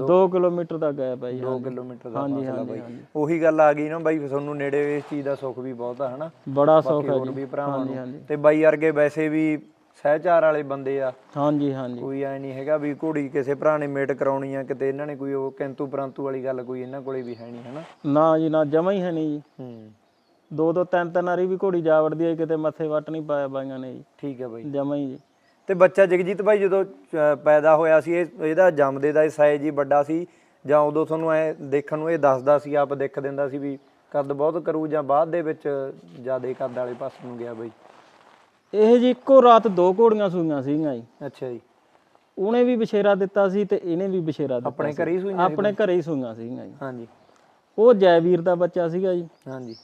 2 ਕਿਲੋਮੀਟਰ ਦਾ। ਗੈਪ ਹੈ ਜੀ ਹਾਂਜੀ। ਕਿਲੋਮੀਟਰ ਦਾ ਹਾਂਜੀ ਹਾਂਜੀ ਉਹੀ ਗੱਲ ਆ ਗਈ ਨਾ ਬਾਈ ਤੁਹਾਨੂੰ ਨੇੜੇ ਇਸ ਚੀਜ਼ ਦਾ ਸੁੱਖ ਵੀ ਬਹੁਤ ਆ ਹਨਾ? ਬੜਾ ਸੌਖ ਹੈ ਜੀ। ਵੀ ਭਰਾਵਾਂ ਹਾਂਜੀ ਨੂੰ। ਹਾਂਜੀ। ਤੇ ਬਾਈ ਵਰਗੇ ਵੈਸੇ ਵੀ ਸਹਿਚਾਰ ਵਾਲੇ ਬੰਦੇ ਆ। ਹਾਂਜੀ ਹਾਂਜੀ। ਕੋਈ ਐ ਨਹੀਂ ਹੈਗਾ ਵੀ ਘੋੜੀ ਕਿਸੇ ਭਰਾ ਨੇ ਮੇਟ ਕਰਾਉਣੀ ਆ ਕਿਤੇ ਇਹਨਾਂ ਨੇ ਕੋਈ ਉਹ ਕਿੰਤੂ ਪਰੰਤੂ ਵਾਲੀ ਗੱਲ ਕੋਈ ਇਹਨਾਂ ਕੋਲੇ ਵੀ ਹੈ ਨਹੀਂ ਹਨਾ? ਨਾ ਜੀ ਨਾ ਜਮਾ ਹੀ ਹੈ ਨਹੀਂ ਜੀ। ਹੂੰ। ਦੋ ਦੋ ਤਿੰਨ ਤਿੰਨ ਵਾਰੀ ਵੀ ਘੋੜੀ ਜਾ ਵੜਦੀ ਹੈ ਕਿਤੇ ਮੱਥੇ ਵੱਟ ਨਹੀਂ ਪਾਇਆ ਬਾਈਆਂ ਨੇ ਜੀ। ਠੀਕ ਹੈ ਬਾਈ। ਜਮਾ ਹੀ ਜੀ। ਤੇ ਬੱਚਾ ਜਗਜੀਤ ਭਾਈ ਜਦੋਂ ਪੈਦਾ ਹੋਇਆ ਸੀ ਇਹ ਇਹਦਾ ਜੰਮਦੇ ਦਾ ਸਾਈਜ਼ ਹੀ ਵੱਡਾ ਸੀ ਜਾਂ ਉਦੋਂ ਤੁਹਾਨੂੰ ਐ ਦੇਖਣ ਨੂੰ ਇਹ ਦੱਸਦਾ ਸੀ ਆਪ ਦੇਖ ਦਿੰਦਾ ਸੀ ਵੀ ਕੱਦ ਬਹੁਤ ਕਰੂ ਜਾਂ ਬਾਅਦ ਦੇ ਵਿੱਚ ਜਿਆਦੇ ਕੱਦ ਵਾਲੇ ਪਾਸੇ ਨੂੰ ਗਿਆ ਬਾਈ? ਇਹ ਜੀ ਇੱਕੋ ਰਾਤ ਦੋ ਘੋੜੀਆਂ ਸੂਈਆਂ ਸੀਗੀਆਂ ਜੀ। ਅੱਛਾ ਜੀ। ਉਹਨੇ ਵੀ ਬਸ਼ੇਰਾ ਦਿੱਤਾ ਸੀ ਤੇ ਇਹਨੇ ਵੀ ਬਸ਼ੇਰਾ ਦਿੱਤਾ ਆਪਣੇ। ਘਰੇ ਹੀ ਸੂਈਆਂ ਆਪਣੇ ਘਰੇ ਹੀ ਸੂਈਆਂ ਸੀਗੀਆਂ ਜੀ। ਹਾਂਜੀ। ਉਹ ਜੈਵੀਰ ਦਾ ਬੱਚਾ ਸੀਗਾ ਜੀ। ਹਾਂਜੀ।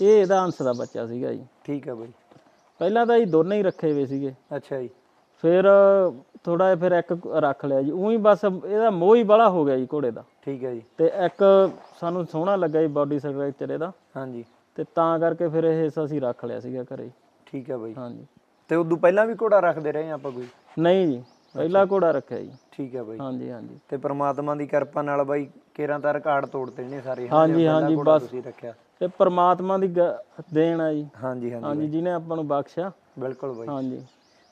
ਇਹ ਇਹਦਾ ਹੰਸ ਦਾ ਬੱਚਾ ਸੀਗਾ ਜੀ। ਠੀਕ ਹੈ ਬਾਈ। ਪਹਿਲਾਂ ਤਾਂ ਜੀ ਦੋਨੇ ਹੀ ਰੱਖੇ ਹੋਏ ਸੀਗੇ। ਅੱਛਾ ਜੀ। ਫਿਰ ਥੋੜਾ ਜਿਹਾ ਫਿਰ ਇੱਕ ਰੱਖ ਲਿਆ ਜੀ। ਉਹੀ ਬਸ ਇਹਦਾ ਮੋਹ ਹੀ ਬੜਾ ਹੋ ਗਿਆ ਜੀ ਘੋੜੇ ਦਾ। ਠੀਕ ਹੈ ਜੀ। ਤੇ ਇੱਕ ਸਾਨੂੰ ਸੋਹਣਾ ਲੱਗਾ ਜੀ ਬਾਡੀ ਸਟਰਕਚਰ ਇਹਦਾ। ਹਾਂਜੀ। ਤੇ ਤਾਂ ਕਰਕੇ ਫਿਰ ਇਹ ਹਿੱਸਾ ਅਸੀਂ ਰੱਖ ਲਿਆ ਸੀਗਾ ਘਰੇ। ਠੀਕ ਹੈ ਬਾਈ। ਹਾਂਜੀ। ਤੇ ਉਦੋਂ ਪਹਿਲਾਂ ਵੀ ਘੋੜਾ ਰੱਖਦੇ ਰਹੇ ਆਪਾਂ ਕੋਈ? ਨਹੀਂ ਜੀ ਪਹਿਲਾ ਘੋੜਾ ਰੱਖਿਆ ਜੀ। ਠੀਕ ਹੈ ਬਾਈ। ਹਾਂਜੀ ਹਾਂਜੀ। ਤੇ ਪ੍ਰਮਾਤਮਾ ਦੀ ਕਿਰਪਾ ਨਾਲ ਬਾਈ ਕੇਰਾਂ ਤਾਂ ਰਿਕਾਰਡ ਤੋੜਤੇ ਨੇ ਸਾਰੇ ਹਾਂਜੀ, ਹਾਂਜੀ, ਬਸ। ਤੁਸੀਂ ਰੱਖਿਆ। ਇਹ ਪ੍ਰਮਾਤਮਾ ਦੀ ਦੇਣ ਆ ਜੀ। ਹਾਂਜੀ ਹਾਂਜੀ ਹਾਂਜੀ ਜਿਹਨੇ ਆਪਾਂ ਨੂੰ ਬਖਸ਼ਿਆ। ਬਿਲਕੁਲ ਬਾਈ। ਹਾਂਜੀ।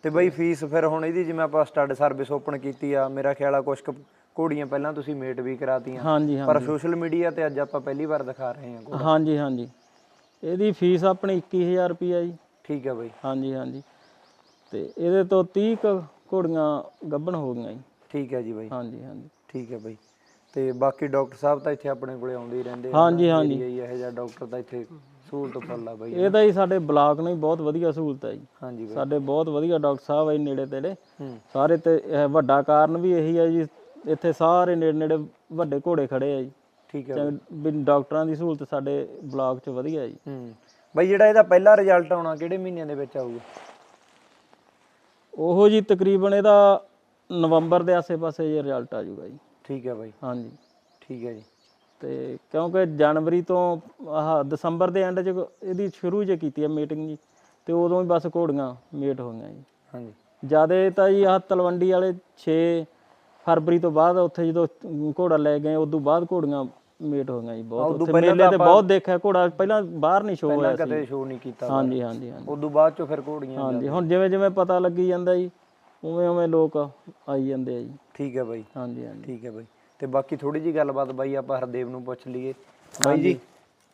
ਤੇ ਬਈ ਫੀਸ ਫਿਰ ਹੁਣ ਇਹਦੀ ਜਿਵੇਂ ਆਪਾਂ ਸਟੱਡ ਸਰਵਿਸ ਓਪਨ ਕੀਤੀ ਆ ਮੇਰਾ ਖਿਆਲ ਆ ਕੁਝ ਘੋੜੀਆਂ ਪਹਿਲਾਂ ਤੁਸੀਂ ਮੇਟ ਵੀ ਕਰਾਤੀਆਂ। ਹਾਂਜੀ ਪਰ ਸੋਸ਼ਲ ਮੀਡੀਆ ਤੇ ਅੱਜ ਆਪਾਂ ਪਹਿਲੀ ਵਾਰ ਦਿਖਾ ਰਹੇ ਹਾਂ ਹਾਂਜੀ ਹਾਂਜੀ। ਇਹਦੀ ਫੀਸ ਆਪਣੀ 21000 ਰੁਪਈਆ ਜੀ। ਠੀਕ ਹੈ ਬਈ। ਹਾਂਜੀ ਹਾਂਜੀ। ਤੇ ਇਹਦੇ ਤੋਂ 30 ਕੁ ਘੋੜੀਆਂ ਗੱਭਣ ਹੋ ਗਈਆਂ ਜੀ। ਠੀਕ ਹੈ ਜੀ ਬਈ। ਹਾਂਜੀ ਹਾਂਜੀ। ਠੀਕ ਹੈ ਬਈ। ਤੇ ਬਾਕੀ ਡਾਕਟਰ ਸਾਹਿਬ ਤਾਂ ਇੱਥੇ ਆਪਣੇ ਕੋਲੇ ਆਉਂਦੇ ਹੀ ਰਹਿੰਦੇ ਆ। ਹਾਂਜੀ, ਹਾਂਜੀ। ਇਹੋ ਜਿਹਾ ਡਾਕਟਰ ਤਾਂ ਇੱਥੇ ਸਹੂਲਤ ਫੁੱਲ ਆ ਬਈ। ਇਹਦਾ ਹੀ ਸਾਡੇ ਬਲਾਕ ਨੂੰ ਹੀ ਬਹੁਤ ਵਧੀਆ ਸਹੂਲਤ ਹੈ ਜੀ। ਹਾਂਜੀ ਬਈ। ਸਾਡੇ ਬਹੁਤ ਵਧੀਆ ਡਾਕਟਰ ਸਾਹਿਬ ਜੀ ਨੇੜੇ ਤੇੜੇ। ਹੂੰ। ਸਾਰੇ ਤੇ ਇਹ ਵੱਡਾ ਕਾਰਨ ਵੀ ਇਹੀ ਹੈ ਜੀ ਇੱਥੇ ਸਾਰੇ ਨੇੜੇ ਨੇੜੇ ਵੱਡੇ ਘੋੜੇ ਖੜੇ ਆ ਜੀ। ਠੀਕ ਹੈ ਵੀ ਡਾਕਟਰਾਂ ਦੀ ਸਹੂਲਤ ਸਾਡੇ ਬਲਾਕ 'ਚ ਵਧੀਆ ਜੀ। ਹੂੰ। ਬਈ ਜਿਹੜਾ ਇਹਦਾ ਪਹਿਲਾ ਰਿਜ਼ਲਟ ਆਉਣਾ ਕਿਹੜੇ ਮਹੀਨਿਆਂ ਦੇ ਵਿੱਚ ਆਊਗਾ? ਉਹੋ ਜੀ ਤਕਰੀਬਨ ਇਹਦਾ ਨਵੰਬਰ ਦੇ ਆਸੇ-ਪਾਸੇ ਇਹ ਰਿਜ਼ਲਟ ਆ ਜਾਊਗਾ ਜੀ। ਠੀਕ ਹੈ ਬਈ। ਹਾਂਜੀ। ਠੀਕ ਹੈ ਜੀ। ਤੇ ਕਿਉਂਕਿ ਜਨਵਰੀ ਤੋਂ ਆਹ ਦਸੰਬਰ ਦੇ ਐਂਡ 'ਚ ਇਹਦੀ ਸ਼ੁਰੂ 'ਚ ਕੀਤੀ ਹੈ ਮੀਟਿੰਗ ਜੀ ਤੇ ਉਦੋਂ ਹੀ ਬਸ ਘੋੜੀਆਂ ਮੇਟ ਹੋਈਆਂ ਜੀ। ਹਾਂਜੀ। ਜਿਆਦੇ ਤਾਂ ਜੀ ਆਹ ਤਲਵੰਡੀ ਵਾਲੇ 6 ਫਰਵਰੀ ਤੋਂ ਬਾਅਦ ਉੱਥੇ ਜਦੋਂ ਘੋੜਾ ਲੈ ਗਏ ਉਦੋਂ ਬਾਅਦ ਘੋੜੀਆਂ ਮੇਟ ਹੋਈਆਂ ਜੀ ਬਹੁਤ। ਉੱਥੇ ਮੇਲੇ ਤੇ ਬਹੁਤ ਦੇਖਿਆ ਘੋੜਾ ਪਹਿਲਾਂ ਬਾਹਰ ਨਹੀਂ ਸ਼ੋਅ ਹੋਇਆ ਸੀ। ਕਦੇ ਸ਼ੋਅ ਨਹੀਂ ਕੀਤਾ ਹਾਂਜੀ ਹਾਂਜੀ ਹਾਂਜੀ। ਉਦੋਂ ਬਾਅਦ ਚੋਂ ਫਿਰ ਘੋੜੀਆਂ ਹਾਂਜੀ ਹੁਣ ਜਿਵੇਂ ਜਿਵੇਂ ਪਤਾ ਲੱਗੀ ਜਾਂਦਾ ਜੀ ਉਵੇਂ ਉਵੇਂ ਲੋਕ ਆਈ ਜਾਂਦੇ ਆ ਜੀ। ਠੀਕ ਹੈ ਬਾਈ। ਹਾਂਜੀ ਹਾਂਜੀ। ਠੀਕ ਹੈ ਬਾਈ। ਤੇ ਬਾਕੀ ਥੋੜੀ ਜੀ ਗੱਲਬਾਤ ਬਾਈ ਆਪਾਂ ਹਰਦੇਵ ਨੂੰ ਪੁੱਛ ਲਈਏ। ਬਾਈ ਜੀ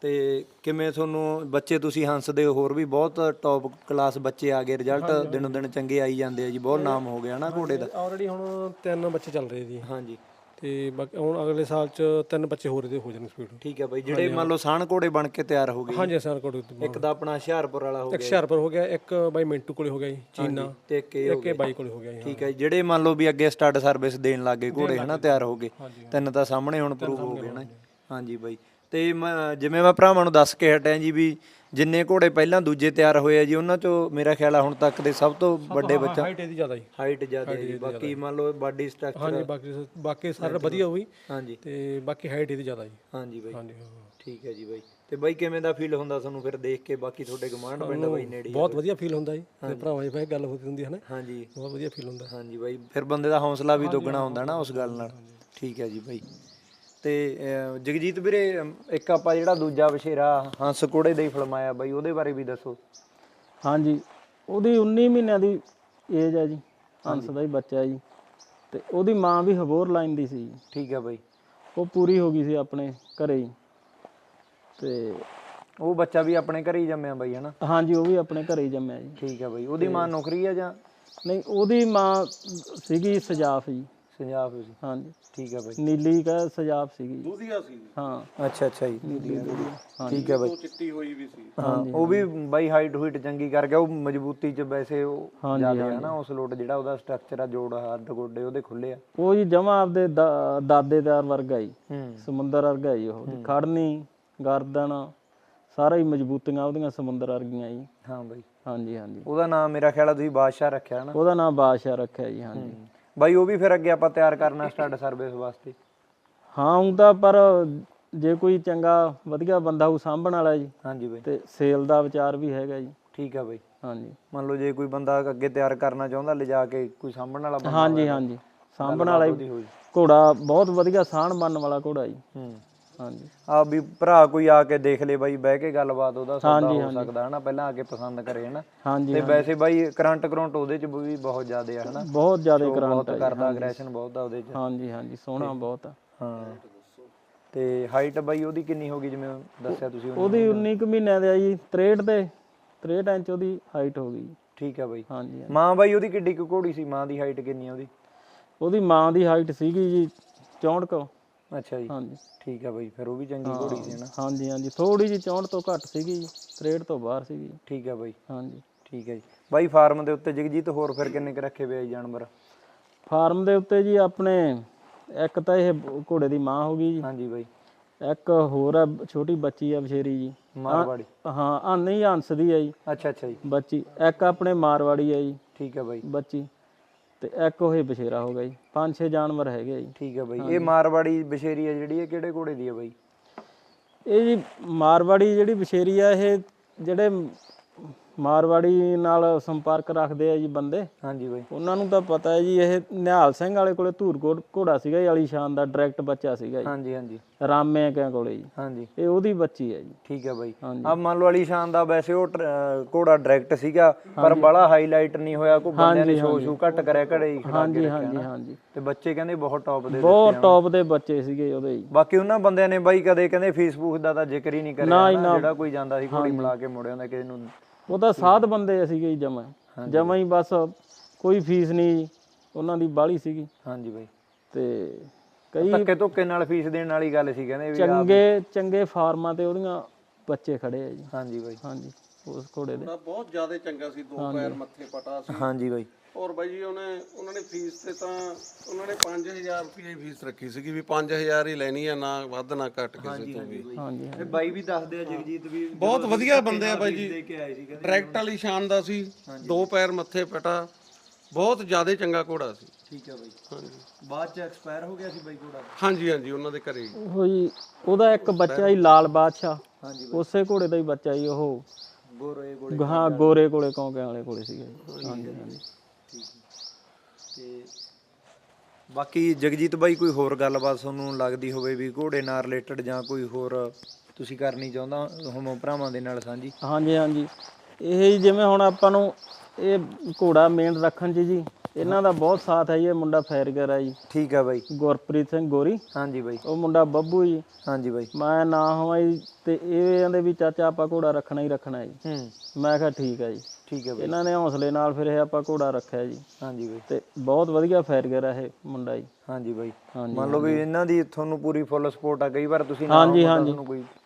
ਤੇ ਕਿਵੇਂ ਤੁਹਾਨੂੰ ਬੱਚੇ ਤੁਸੀਂ ਹੰਸ ਦੇ ਹੋਰ ਵੀ ਬਹੁਤ ਟੌਪ ਕਲਾਸ ਬੱਚੇ ਆ ਗਏ ਰਿਜ਼ਲਟ ਦਿਨੋਂ ਦਿਨ ਚੰਗੇ ਆਈ ਜਾਂਦੇ ਆ ਜੀ ਬਹੁਤ ਨਾਮ ਹੋ ਗਿਆ ਨਾ ਘੋੜੇ ਦਾ। ਆਲਰੇਡੀ ਹੁਣ ਤਿੰਨ ਬੱਚੇ ਚੱਲ ਰਹੇ ਜੀ। ਹਾਂਜੀ। ਤੇ ਬਾਕੀ ਹੁਣ ਅਗਲੇ ਸਾਲ ਚ ਤਿੰਨ ਬੱਚੇ ਹੋਰ ਇਹਦੇ ਹੋ ਜਾਣਗੇ ਸਪੀਡ ਠੀਕ ਹੈ ਬਾਈ ਜਿਹੜੇ ਮੰਨ ਲਓ ਸਾਣ ਘੋੜੇ ਬਣ ਕੇ ਤਿਆਰ ਹੋ ਗਏ। ਹਾਂਜੀ ਸਰ ਕੋਲ ਇੱਕ ਤਾਂ ਆਪਣਾ ਹੁਸ਼ਿਆਰਪੁਰ ਵਾਲਾ ਹੋ ਇੱਕ ਗਿਆ ਹੁਸ਼ਿਆਰਪੁਰ ਹੋ ਗਿਆ ਇੱਕ ਬਾਈ ਮਿੰਟੂ ਕੋਲੇ ਹੋ ਗਿਆ ਜੀ ਚੀਨਾ। ਤੇ ਇੱਕ ਇਹ ਹੋ ਇੱਕ ਇਹ ਬਾਈ ਕੋਲੇ ਹੋ ਗਿਆ ਜੀ ਠੀਕ ਹੈ ਜਿਹੜੇ ਮੰਨ ਲਓ ਵੀ ਅੱਗੇ ਸਟਾਰਟ ਸਰਵਿਸ ਦੇਣ ਲੱਗੇ ਘੋੜੇ ਹਨਾ ਤਿਆਰ ਹੋ ਗਏ ਤਿੰਨ ਤਾਂ ਸਾਹਮਣੇ ਹੁਣ ਪ੍ਰੂਵ ਹੋ ਗਏ ਨਾ ਹਾਂਜੀ ਬਾਈ ਤੇ ਮੈਂ- ਜਿਵੇਂ ਮੈਂ ਭਰਾਵਾਂ ਨੂੰ ਦੱਸ ਕੇ ਹਟਿਆ ਜੀ ਵੀ ਜਿੰਨੇ ਘੋੜੇ ਪਹਿਲਾਂ ਦੂਜੇ ਤਿਆਰ ਹੋਏ ਆ ਜੀ ਉਹਨਾਂ ਚੋਂ ਮੇਰਾ ਖਿਆਲ ਆ ਹੁਣ ਤੱਕ ਦੇ ਸਭ ਤੋਂ ਵੱਡੇ ਬੱਚਾ। ਹਾਈਟ ਇਹਦੀ ਜ਼ਿਆਦਾ ਜੀ। ਹਾਈਟ ਜ਼ਿਆਦਾ ਹੈ ਜੀ ਬਾਕੀ ਮੰਨ ਲਓ ਬਾਡੀ ਹਾਂਜੀ ਸਟਰਕਚਰ ਬਾਕੀ ਬਾਕੀ ਸਾਰੇ ਵਧੀਆ ਹੋਈ ਹਾਂਜੀ। ਤੇ ਬਾਕੀ ਹਾਈਟ ਇਹਦੀ ਜ਼ਿਆਦਾ ਜੀ। ਹਾਂਜੀ ਬਾਈ। ਹਾਂਜੀ। ਠੀਕ ਹੈ ਜੀ ਬਾਈ। ਤੇ ਬਾਈ ਕਿਵੇਂ ਦਾ ਫੀਲ ਹੁੰਦਾ ਤੁਹਾਨੂੰ ਫਿਰ ਦੇਖ ਕੇ? ਬਾਕੀ ਤੁਹਾਡੇ ਗਮਾਂਡ ਪਿੰਡ ਬਾਈ ਨੇੜੇ ਬਹੁਤ ਵਧੀਆ ਫੀਲ ਹੁੰਦਾ ਜੀ। ਤੇ ਭਰਾਵਾਂ ਦੀ ਗੱਲ ਹੁੰਦੀ ਹੁੰਦੀ ਹੈ ਨਾ ਹਾਂਜੀ। ਬਹੁਤ ਵਧੀਆ ਫੀਲ ਹੁੰਦਾ। ਹਾਂਜੀ ਬਾਈ ਫਿਰ ਬੰਦੇ ਦਾ ਹੌਸਲਾ ਵੀ ਦੁੱਗਣਾ ਹੁੰਦਾ ਨਾ ਉਸ ਗੱਲ ਨਾਲ। ਠੀਕ ਹੈ ਜੀ ਬਾਈ। ਤੇ ਜਗਜੀਤ ਵੀਰੇ ਇੱਕ ਆਪਾਂ ਜਿਹੜਾ ਦੂਜਾ ਵਿਸ਼ੇਰਾ ਹੰਸ ਕੋੜੇ ਦਾ ਹੀ ਫਿਲਮਾਇਆ ਬਾਈ ਉਹਦੇ ਬਾਰੇ ਵੀ ਦੱਸੋ। ਹਾਂਜੀ ਉਹਦੀ 19 ਮਹੀਨਿਆਂ ਦੀ ਏਜ ਹੈ ਜੀ ਹੰਸ ਦਾ ਹੀ ਬੱਚਾ ਜੀ ਤੇ ਉਹਦੀ ਮਾਂ ਵੀ ਹਬੋਰ ਲਾਈਨ ਦੀ ਸੀ। ਠੀਕ ਹੈ ਬਾਈ। ਉਹ ਪੂਰੀ ਹੋ ਗਈ ਸੀ ਆਪਣੇ ਘਰੇ ਹੀ। ਤੇ ਉਹ ਬੱਚਾ ਵੀ ਆਪਣੇ ਘਰੇ ਹੀ ਜੰਮਿਆ ਬਾਈ ਹਨਾ? ਹਾਂਜੀ ਉਹ ਵੀ ਆਪਣੇ ਘਰੇ ਹੀ ਜੰਮਿਆ ਜੀ। ਠੀਕ ਹੈ ਬਾਈ। ਉਹਦੀ ਮਾਂ ਨੌਕਰੀ ਆ ਜਾਂ? ਨਹੀਂ ਉਹਦੀ ਮਾਂ ਸੀਗੀ ਸਜਾਫ ਜੀ। ਪੰਜਾਬ ਸੀ ਹਾਂਜੀ। ਠੀਕ ਹੈ ਬਾਈ। ਨੀਲੀ ਕਹ ਸਜਾਫ ਸੀਗੀ ਦੁਧੀਆ ਸੀ। ਹਾਂ। ਅੱਛਾ ਅੱਛਾ ਜੀ ਹਾਂਜੀ ਠੀਕ ਹੈ ਬਾਈ। ਚਿੱਟੀ ਹੋਈ ਵੀ ਸੀ। ਹਾਂ ਉਹ ਵੀ ਬਾਈ ਹਾਈਟ ਹੂਟ ਚੰਗੀ ਕਰ ਗਿਆ ਉਹ ਮਜ਼ਬੂਤੀ ਚ ਵੈਸੇ ਉਹ ਜ਼ਿਆਦਾ ਹੈ ਨਾ ਉਸ ਲੋਟ ਜਿਹੜਾ ਉਹਦਾ ਸਟਰਕਚਰ ਆ ਜੋੜ ਹੱਡ ਗੋਡੇ ਉਹਦੇ ਖੁੱਲੇ ਆ। ਉਹ ਜੀ ਜਮਾ ਆਪਦੇ ਦਾ- ਵਰਗਾ ਹੀ ਹੂੰ। ਸਮੁੰਦਰ ਵਰਗਾ ਹੀ ਉਹ। ਖੜਨੀ ਗਰਦਨ ਸਾਰਾ ਹੀ ਮਜ਼ਬੂਤੀਆਂ ਉਹਦੀਆਂ ਸਮੁੰਦਰ ਵਰਗੀਆਂ ਜੀ। ਹਾਂ ਬਾਈ। ਹਾਂਜੀ ਹਾਂਜੀ। ਉਹਦਾ ਨਾਮ ਮੇਰਾ ਖਿਆਲ ਆ ਤੁਸੀਂ ਬਾਦਸ਼ਾਹ ਰੱਖਿਆ ਨਾ। ਉਹਦਾ ਨਾਮ ਬਾਦਸ਼ਾਹ ਰੱਖਿਆ ਜੀ ਹਾਂਜੀ। ਬਾਈ ਉਹ ਵੀ ਫਿਰ ਅੱਗੇ ਆਪਾਂ ਤਿਆਰ ਕਰਨਾ ਸਟੱਡ ਸਰਵਿਸ ਵਾਸਤੇ। ਹਾਂ ਹੁੰਦਾ ਪਰ ਜੇ ਕੋਈ ਚੰਗਾ ਵਧੀਆ ਬੰਦਾ ਉਹ ਸਾਂਭਣ ਵਾਲਾ ਜੀ। ਹਾਂਜੀ ਬਾਈ। ਤੇ ਸੇਲ ਦਾ ਵਿਚਾਰ ਵੀ ਹੈਗਾ ਜੀ। ਠੀਕ ਆ ਬਾਈ। ਹਾਂਜੀ। ਮੰਨ ਲਓ ਜੇ ਕੋਈ ਬੰਦਾ ਅੱਗੇ ਤਿਆਰ ਕਰਨਾ ਚਾਹੁੰਦਾ ਲਿਜਾ ਕੇ ਕੋਈ ਸਾਂਭਣ ਵਾਲਾ ਬੰਦਾ ਹਾਂਜੀ ਹਾਂਜੀ। ਸਾਂਭਣ ਵਾਲਾ ਹੀ ਘੋੜਾ ਬਹੁਤ ਵਧੀਆ ਸਾਣ ਬਣਨ ਵਾਲਾ ਘੋੜਾ ਜੀ। ਹੂੰ। ਹਾਂਜੀ। ਆ ਵੀ ਭਰਾ ਕੋਈ ਆ ਕੇ ਦੇਖ ਲੇ ਬਾਈ ਬਹਿ ਕੇ ਗੱਲਬਾਤ ਉਹਦਾ ਸੌਦਾ ਹੋ ਸਕਦਾ ਹਨਾ? ਪਹਿਲਾਂ ਆ ਕੇ ਪਸੰਦ ਕਰੇ ਹਨਾ? ਹਾਂਜੀ ਤੇ ਵੈਸੇ ਬਾਈ ਕਰੰਟ ਕਰੰਟ ਉਹਦੇ ਚ ਵੀ ਬਹੁਤ ਜ਼ਿਆਦਾ ਆ ਹਨਾ? ਬਹੁਤ ਜ਼ਿਆਦਾ ਕਰੰਟ ਬਹੁਤ ਕਰਦਾ ਅਗਰੈਸ਼ਨ ਬਹੁਤ ਆ ਉਹਦੇ ਚ। ਹਾਂਜੀ ਹਾਂਜੀ ਸੋਹਣਾ ਬਹੁਤ ਆ। ਹਾਂ। ਤੇ ਹਾਈਟ ਬਾਈ ਉਹਦੀ ਕਿੰਨੀ ਹੋ ਗਈ ਜਿਵੇਂ ਦੱਸਿਆ ਤੁਸੀਂ ਉਹਨੂੰ? ਉਹਦੀ 19 ਕੁ ਮਹੀਨਿਆਂ ਦੇ ਆ ਜੀ 63 ਤੇ 63 ਇੰਚ ਉਹਦੀ ਹਾਈਟ ਹੋ ਗਈ। ਠੀਕ ਆ ਬਾਈ। ਹਾਂਜੀ ਹਾਂਜੀ। ਮਾਂ ਬਾਈ ਉਹਦੀ ਕਿੱਡੀ ਕੁ ਘੋੜੀ ਸੀ? ਮਾਂ ਦੀ ਹਾਈਟ ਕਿੰਨੀ ਆ ਉਹਦੀ? ਉਹਦੀ ਮਾਂ ਦੀ ਹਾਈਟ ਸੀਗੀ ਜੀ 64 ਕੁ। ਅੱਛਾ ਜੀ। ਹਾਂਜੀ। ਠੀਕ ਆ ਬਾਈ ਫਿਰ ਉਹ ਵੀ ਚੰਗੀ ਘੋੜੀ ਸੀ ਹਨਾ? ਹਾਂਜੀ ਹਾਂਜੀ। ਥੋੜੀ ਜੀ 64 ਤੋਂ ਘੱਟ ਸੀਗੀ ਜੀ 63 ਤੋਂ ਬਾਹਰ ਸੀਗੀ। ਠੀਕ ਆ ਬਾਈ। ਹਾਂਜੀ। ਠੀਕ ਹੈ ਜੀ। ਬਾਈ ਫਾਰਮ ਦੇ ਉੱਤੇ ਜਗਜੀਤ ਹੋਰ ਫਿਰ ਕਿੰਨੇ ਕੁ ਰੱਖੇ ਹੋਏ ਆ ਜੀ ਜਾਨਵਰ? ਫਾਰਮ ਦੇ ਉੱਤੇ ਜੀ ਆਪਣੇ ਇੱਕ ਤਾਂ ਇਹ ਘੋੜੇ ਦੀ ਮਾਂ ਹੋ ਗਈ ਜੀ। ਹਾਂਜੀ ਬਾਈ। ਇੱਕ ਹੋਰ ਆ ਛੋਟੀ ਬੱਚੀ ਆ ਬਸ਼ੇਰੀ ਜੀ। ਮਾਰਵਾੜੀ। ਹਾਂ ਆ ਨਹੀਂ ਹੰਸ ਦੀ ਆ ਜੀ। ਅੱਛਾ ਅੱਛਾ ਜੀ। ਬੱਚੀ ਇੱਕ ਆਪਣੇ ਮਾਰਵਾੜੀ ਆ ਜੀ। ਠੀਕ ਹੈ ਬਾਈ। ਬੱਚੀ। ਤੇ ਇੱਕ ਉਹ ਬਸ਼ੇਰਾ ਹੋ ਗਿਆ ਜੀ। ਪੰਜ ਛੇ ਜਾਨਵਰ ਹੈਗੇ ਆ ਜੀ। ਠੀਕ ਹੈ ਬਾਈ। ਇਹ ਮਾਰਵਾੜੀ ਬਸ਼ੇਰੀ ਆ ਜਿਹੜੀ ਇਹ ਕਿਹੜੇ ਘੋੜੇ ਦੀ ਆ ਬਾਈ? ਇਹ ਜੀ ਮਾਰਵਾੜੀ ਜਿਹੜੀ ਬਸ਼ੇਰੀ ਆ ਇਹ ਜਿਹੜੇ ਮਾਰਵਾੜੀ ਨਾਲ ਸੰਪਰਕ ਰੱਖਦੇ ਆ ਜੀ ਬੰਦੇ। ਹਾਂਜੀ ਬਾਈ। ਉਹਨਾਂ ਨੂੰ ਤਾਂ ਪਤਾ ਹੈ ਜੀ ਇਹ ਨਿਹਾਲ ਸਿੰਘ ਵਾਲੇ ਕੋਲੇ ਧੂਰਕੋਟ ਘੋੜਾ ਸੀਗਾ ਜੀ ਅਲੀਸ਼ਾਨ ਦਾ ਡਾਇਰੈਕਟ ਬੱਚਾ ਸੀਗਾ ਜੀ। ਹਾਂਜੀ ਹਾਂਜੀ। ਰਾਮੇ ਕਿਆਂ ਕੋਲੇ ਜੀ। ਹਾਂਜੀ। ਇਹ ਉਹਦੀ ਬੱਚੀ ਹੈ ਜੀ। ਠੀਕ ਹੈ ਬਾਈ। ਆ ਮੰਨ ਲਓ ਅਲੀ ਸ਼ਾਨ ਦਾ ਵੈਸੇ ਉਹ ਘੋੜਾ ਡਾਇਰੈਕਟ ਸੀਗਾ ਪਰ ਬੜਾ ਹਾਈਲਾਈਟ ਨਹੀਂ ਹੋਇਆ ਕੋਈ ਬੰਦਿਆਂ ਨੇ ਸ਼ੋ ਸ਼ੂ ਘੱਟ ਕਰਿਆ ਘੜੇ ਹੀ ਖੜਾ ਹਾਂਜੀ ਹਾਂਜੀ ਹਾਂਜੀ। ਤੇ ਬੱਚੇ ਕਹਿੰਦੇ ਬਹੁਤ ਟੌਪ ਦੇ ਬਹੁਤ ਟੌਪ ਦੇ ਬੱਚੇ ਸੀਗੇ ਉਹਦੇ ਜੀ। ਬਾਕੀ ਉਹਨਾਂ ਬੰਦਿਆਂ ਨੇ ਬਾਈ ਕਦੇ ਕਹਿੰਦੇ ਫੇਸਬੁੱਕ ਦਾ ਤਾਂ ਜ਼ਿਕਰ ਹੀ ਨਹੀਂ ਕਰਿਆ ਜਿਹੜਾ ਕੋਈ ਜਾਂਦਾ ਸੀ ਘੋੜੀ ਮਿਲਾ ਕੇ ਮੁੜ ਆਉਂਦਾ ਕਿਸੇ ਨੂੰ ਉਹ ਤਾਂ ਸਾਧ ਬੰਦੇ ਸੀਗੇ ਜਮਾ ਜਮਾ ਹੀ ਬਸ ਕੋਈ ਫੀਸ ਨਹੀਂ ਉਹਨਾਂ ਦੀ ਬਾਲੀ ਸੀਗੀ। ਹਾਂਜੀ ਬਾਈ। ਤੇ ਕਈ ਧੱਕੇ ਧੁੱਕੇ ਨਾਲ ਫੀਸ ਦੇਣ ਵਾਲੀ ਗੱਲ ਸੀ ਕਹਿੰਦੇ ਵੀ ਚੰਗੇ ਚੰਗੇ ਫਾਰਮਾਂ ਤੇ ਉਹਦੀਆਂ ਬੱਚੇ ਖੜੇ ਆ ਜੀ। ਹਾਂਜੀ ਬਾਈ। ਹਾਂਜੀ। ਉਸ ਘੋੜੇ ਦੇ ਬਹੁਤ ਜ਼ਿਆਦਾ ਚੰਗਾ ਸੀ ਦੋ ਪੈਰ ਮੱਥੇ ਪਟਾ ਸੀ। ਹਾਂਜੀ ਬਾਈ। ਔਰ ਬਾਈ ਜੀ ਉਹਨੇ ਉਹਨਾਂ ਨੇ ਫੀਸ ਤੇ ਤਾਂ ਉਹਨਾਂ ਨੇ 5000 ਰੁਪਏ ਫੀਸ ਰੱਖੀ ਸੀਗੀ ਵੀ 5000 ਹੀ ਲੈਣੀ ਆ ਨਾ ਵੱਧ ਨਾ ਘੱਟ ਕਿਸੇ ਤੋਂ ਵੀ। ਹਾਂਜੀ ਤੇ ਬਾਈ ਵੀ ਦੱਸਦੇ ਆ ਜਗਜੀਤ ਵੀ ਬਹੁਤ ਵਧੀਆ ਬੰਦੇ ਆ ਬਾਈ ਜੀ। ਦੇ ਕੇ ਆਏ ਸੀ ਕਹਿੰਦੇ ਡਾਇਰੈਕਟ ਵਾਲੀ ਸ਼ਾਨ ਦਾ ਸੀ ਦੋ ਪੈਰ ਮੱਥੇ ਪਟਾ ਬਹੁਤ ਜ਼ਿਆਦਾ ਚੰਗਾ ਘੋੜਾ ਸੀ। ਠੀਕ ਹੈ ਬਾਈ। ਹਾਂਜੀ। ਬਾਅਦ ਚ ਐਕਸਪਾਇਰ ਹੋ ਗਿਆ ਸੀ ਬਾਈ ਘੋੜਾ? ਹਾਂਜੀ ਹਾਂਜੀ ਉਹਨਾਂ ਦੇ ਘਰੇ। ਹੀ। ਉਹ ਜੀ ਉਹਦਾ ਇੱਕ ਬੱਚਾ ਹੀ ਲਾਲ ਬਾਦਸ਼ਾਹ। ਹਾਂਜੀ ਉਸੇ ਘੋੜੇ ਦਾ ਹੀ ਬੱਚਾ ਹੀ ਉਹ। ਗੋਰੇ ਗਾਂ ਗੋਰੇ ਕੋਲੇ ਕੌਂਕਿਆਂ ਵਾਲੇ ਕੋਲੇ ਸੀਗਾ। ਹਾਂਜੀ ਹਾਂਜੀ। ਤੇ ਬਾਕੀ ਜਗਜੀਤ ਬਾਈ ਕੋਈ ਹੋਰ ਗੱਲਬਾਤ ਤੁਹਾਨੂੰ ਲੱਗਦੀ ਹੋਵੇ ਵੀ ਘੋੜੇ ਨਾਲ ਰਿਲੇਟਡ ਜਾਂ ਕੋਈ ਹੋਰ ਤੁਸੀਂ ਕਰਨੀ ਚਾਹੁੰਦਾ ਹੋਮੋ ਭਰਾਵਾਂ ਦੇ ਨਾਲ ਸਾਂਝੀ? ਹਾਂਜੀ ਹਾਂਜੀ। ਇਹ ਹੀ ਜਿਵੇਂ ਹੁਣ ਆਪਾਂ ਨੂੰ ਇਹ ਘੋੜਾ ਮੇਨ ਰੱਖਣ 'ਚ ਜੀ ਇਹਨਾਂ ਦਾ ਬਹੁਤ ਸਾਥ ਹੈ ਜੀ ਇਹ ਮੁੰਡਾ ਫੈਰਗਰ ਹੈ ਜੀ। ਠੀਕ ਆ ਬਾਈ। ਗੁਰਪ੍ਰੀਤ ਸਿੰਘ ਗੋਰੀ। ਹਾਂਜੀ ਬਾਈ। ਉਹ ਮੁੰਡਾ ਬੱਬੂ ਜੀ। ਹਾਂਜੀ ਬਾਈ। ਮੈਂ ਨਾ ਹੋਵਾਂ ਜੀ ਤੇ ਇਹ ਕਹਿੰਦੇ ਵੀ ਚਾਚਾ ਆਪਾਂ ਘੋੜਾ ਰੱਖਣਾ ਹੀ ਰੱਖਣਾ ਜੀ। ਹੂੰ। ਮੈਂ ਕਿਹਾ ਠੀਕ ਹੈ ਜੀ। ਠੀਕ ਹੈ ਬਾਈ। ਇਹਨਾਂ ਨੇ ਹੌਸਲੇ ਨਾਲ ਫਿਰ ਇਹ ਆਪਾਂ ਘੋੜਾ ਰੱਖਿਆ ਜੀ। ਹਾਂਜੀ ਬਾਈ। ਤੇ ਬਹੁਤ ਵਧੀਆ ਫੈਰਗਰ ਹੈ ਇਹ ਮੁੰਡਾ ਜੀ। ਹਾਂਜੀ ਬਾਈ। ਮੰਨ ਲਓ ਵੀ ਇਹਨਾਂ ਦੀ ਤੁਹਾਨੂੰ ਪੂਰੀ ਫੁੱਲ ਸਪੋਰਟ ਆ ਕਈ ਵਾਰ ਤੁਸੀਂ ਨਾ ਹਾਂਜੀ, ਹਾਂਜੀ।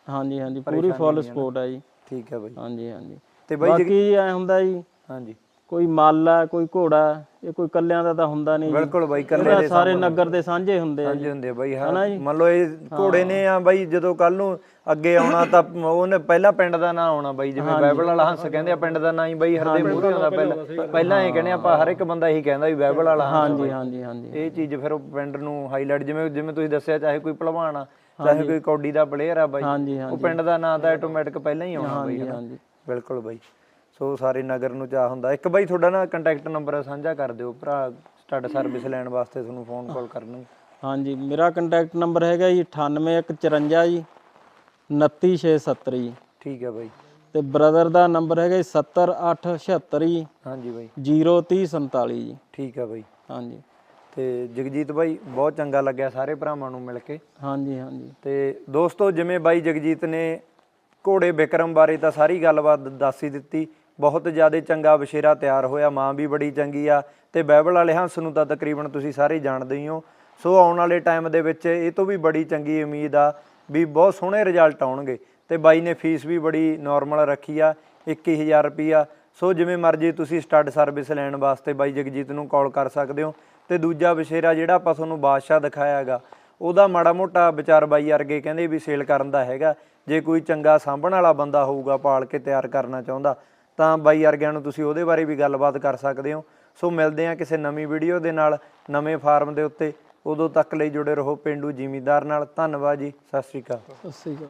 ਹਾਂਜੀ ਹਾਂਜੀ। ਪੂਰੀ ਫੁੱਲ ਸਪੋਰਟ ਹੈ ਜੀ। ਠੀਕ ਹੈ ਬਾਈ। ਹਾਂਜੀ ਹਾਂਜੀ। ਤੇ ਬਾਈ ਬਾਕੀ ਐ ਹੁੰਦਾ ਜੀ ਹਾਂਜੀ। ਕੋਈ ਮੱਲ ਆ ਕੋਈ ਘੋੜਾ ਇਹ ਕੋਈ ਕੱਲਿਆਂ ਦਾ ਤਾਂ ਹੁੰਦਾ ਨਹੀਂ ਬਿਲਕੁਲ ਬਾਈ ਕੱਲੇ ਇਹਦਾ ਸਾਰੇ ਨਗਰ ਦੇ ਸਾਂਝੇ ਹੁੰਦੇ ਆ ਜੀ। ਸਾਂਝੇ ਹੁੰਦੇ ਆ ਬਾਈ ਹਾਂ। ਮੰਨ ਲਓ ਇਹ ਘੋੜੇ ਨੇ ਆ ਬਾਈ ਜਦੋਂ ਕੱਲ ਨੂੰ ਅੱਗੇ ਆਉਣਾ ਤਾਂ ਉਹਨੇ ਪਹਿਲਾਂ ਪਿੰਡ ਦਾ ਨਾਂ ਆਉਣਾ ਬਾਈ ਜਿਵੇਂ ਬਾਈਬਲ ਵਾਲਾ ਹੰਸ ਕਹਿੰਦੇ ਆ ਪਿੰਡ ਦਾ ਨਾਂ ਹੀ ਬਾਈ ਹਰਦੇ ਮੂਹਰੇ ਆਉਂਦਾ ਪਹਿਲਾਂ। ਪਹਿਲਾਂ ਇਹ ਕਹਿੰਦੇ ਆਪਾਂ ਹਰ ਇੱਕ ਬੰਦਾ ਇਹੀ ਕਹਿੰਦਾ ਵੀ ਬਾਈਬਲ ਵਾਲਾ ਹੰਸ ਹਾਂਜੀ ਹਾਂਜੀ ਹਾਂਜੀ। ਇਹ ਚੀਜ਼ ਫਿਰ ਉਹ ਪਿੰਡ ਨੂੰ ਹਾਈਲਾਈਟ ਜਿਵੇਂ ਜਿਵੇਂ ਤੁਸੀਂ ਦੱਸਿਆ ਚਾਹੇ ਕੋਈ ਭਲਵਾਨ ਆ ਚਾਹੇ ਕੋਈ ਕੌਡੀ ਦਾ ਪਲੇਅਰ ਆ ਬਾਈ। ਉਹ ਪਿੰਡ ਦਾ ਨਾਂ ਤਾਂ ਆਟੋਮੈਟਿਕ ਪਹਿਲਾਂ ਹੀ ਆਉਣਾ ਬਾਈ ਬਿਲਕੁਲ ਬਾਈ। ਸੋ ਸਾਰੇ ਨਗਰ ਨੂੰ ਚਾਹ ਹੁੰਦਾ। ਇੱਕ ਬਾਈ ਤੁਹਾਡਾ ਨਾ ਕੰਟੈਕਟ ਨੰਬਰ ਸਾਂਝਾ ਕਰ ਦਿਓ। ਭਰਾ ਸਟੱਡ ਸਰਵਿਸ ਲੈਣ ਵਾਸਤੇ ਤੁਹਾਨੂੰ ਫੋਨ ਕਾਲ ਕਰਨਗੇ। ਹਾਂਜੀ ਮੇਰਾ ਕੰਟੈਕਟ ਨੰਬਰ ਹੈਗਾ ਜੀ 98154 ਜੀ 29670 ਜੀ। ਠੀਕ ਹੈ ਬਾਈ। ਤੇ ਬ੍ਰਦਰ ਦਾ ਨੰਬਰ ਹੈਗਾ ਜੀ 70876 ਜੀ ਹਾਂਜੀ ਬਾਈ। 03047 ਜੀ। ਠੀਕ ਹੈ ਬਾਈ। ਹਾਂਜੀ। ਤੇ ਜਗਜੀਤ ਬਾਈ ਬਹੁਤ ਚੰਗਾ ਲੱਗਿਆ ਸਾਰੇ ਭਰਾਵਾਂ ਨੂੰ ਮਿਲ ਕੇ। ਹਾਂਜੀ ਹਾਂਜੀ। ਤੇ ਦੋਸਤੋ ਜਿਵੇਂ ਬਾਈ ਜਗਜੀਤ ਨੇ ਘੋੜੇ ਵਿਕਰਮ ਬਾਰੇ ਤਾਂ ਸਾਰੀ ਗੱਲਬਾਤ ਦੱਸ ਹੀ ਦਿੱਤੀ। ਬਹੁਤ ਜ਼ਿਆਦਾ ਚੰਗਾ ਬਸ਼ੇਰਾ ਤਿਆਰ ਹੋਇਆ, ਮਾਂ ਵੀ ਬੜੀ ਚੰਗੀ ਆ ਤੇ ਬਾਈਬਲ ਵਾਲੇ ਹੰਸ ਨੂੰ ਤਾਂ ਤਕਰੀਬਨ ਤੁਸੀਂ ਸਾਰੇ ਜਾਣਦੇ ਹੀ ਹੋ। ਸੋ ਆਉਣ ਵਾਲੇ ਟਾਈਮ ਦੇ ਵਿੱਚ ਇਹ ਤੋਂ ਵੀ ਬੜੀ ਚੰਗੀ ਉਮੀਦ ਆ ਵੀ ਬਹੁਤ ਸੋਹਣੇ ਰਿਜ਼ਲਟ ਆਉਣਗੇ ਤੇ ਬਾਈ ਨੇ ਫੀਸ ਵੀ ਬੜੀ ਨਾਰਮਲ ਰੱਖੀ ਆ 21000 ਰੁਪਿਆ ਸੋ ਜਿਵੇਂ ਮਰਜ਼ੀ ਤੁਸੀਂ ਸਟੱਡ ਸਰਵਿਸ ਲੈਣ ਵਾਸਤੇ ਬਾਈ ਜਗਜੀਤ ਨੂੰ ਕਾਲ ਕਰ ਸਕਦੇ ਹੋ। ਤੇ ਦੂਜਾ ਬਸ਼ੇਰਾ ਜਿਹੜਾ ਆਪਾਂ ਤੁਹਾਨੂੰ ਬਾਦਸ਼ਾਹ ਦਿਖਾਇਆ ਹੈਗਾ ਉਹਦਾ ਮਾੜਾ ਮੋਟਾ ਵਿਚਾਰ ਬਾਈ ਵਰਗੇ ਕਹਿੰਦੇ ਵੀ ਸੇਲ ਕਰਨ ਦਾ ਹੈਗਾ। ਜੇ ਕੋਈ ਚੰਗਾ ਸਾਂਭਣ ਵਾਲਾ ਬੰਦਾ ਹੋਊਗਾ, ਪਾਲ ਕੇ ਤਿਆਰ ਕਰਨਾ ਚਾਹੁੰਦਾ ਤਾਂ ਬਾਈ ਅਰਗਿਆਂ ਨੂੰ ਤੁਸੀਂ ਉਹਦੇ ਬਾਰੇ ਵੀ ਗੱਲਬਾਤ ਕਰ ਸਕਦੇ ਹੋ। ਸੋ ਮਿਲਦੇ ਹਾਂ ਕਿਸੇ ਨਵੀਂ ਵੀਡੀਓ ਦੇ ਨਾਲ, ਨਵੇਂ ਫਾਰਮ ਦੇ ਉੱਤੇ। ਉਦੋਂ ਤੱਕ ਲਈ ਜੁੜੇ ਰਹੋ ਪਿੰਡੂ ਜ਼ਿਮੀਦਾਰ ਨਾਲ। ਧੰਨਵਾਦ ਜੀ। ਸਤਿ ਸ਼੍ਰੀ ਅਕਾਲ। ਸਤਿ ਸ੍ਰੀ ਅਕਾਲ।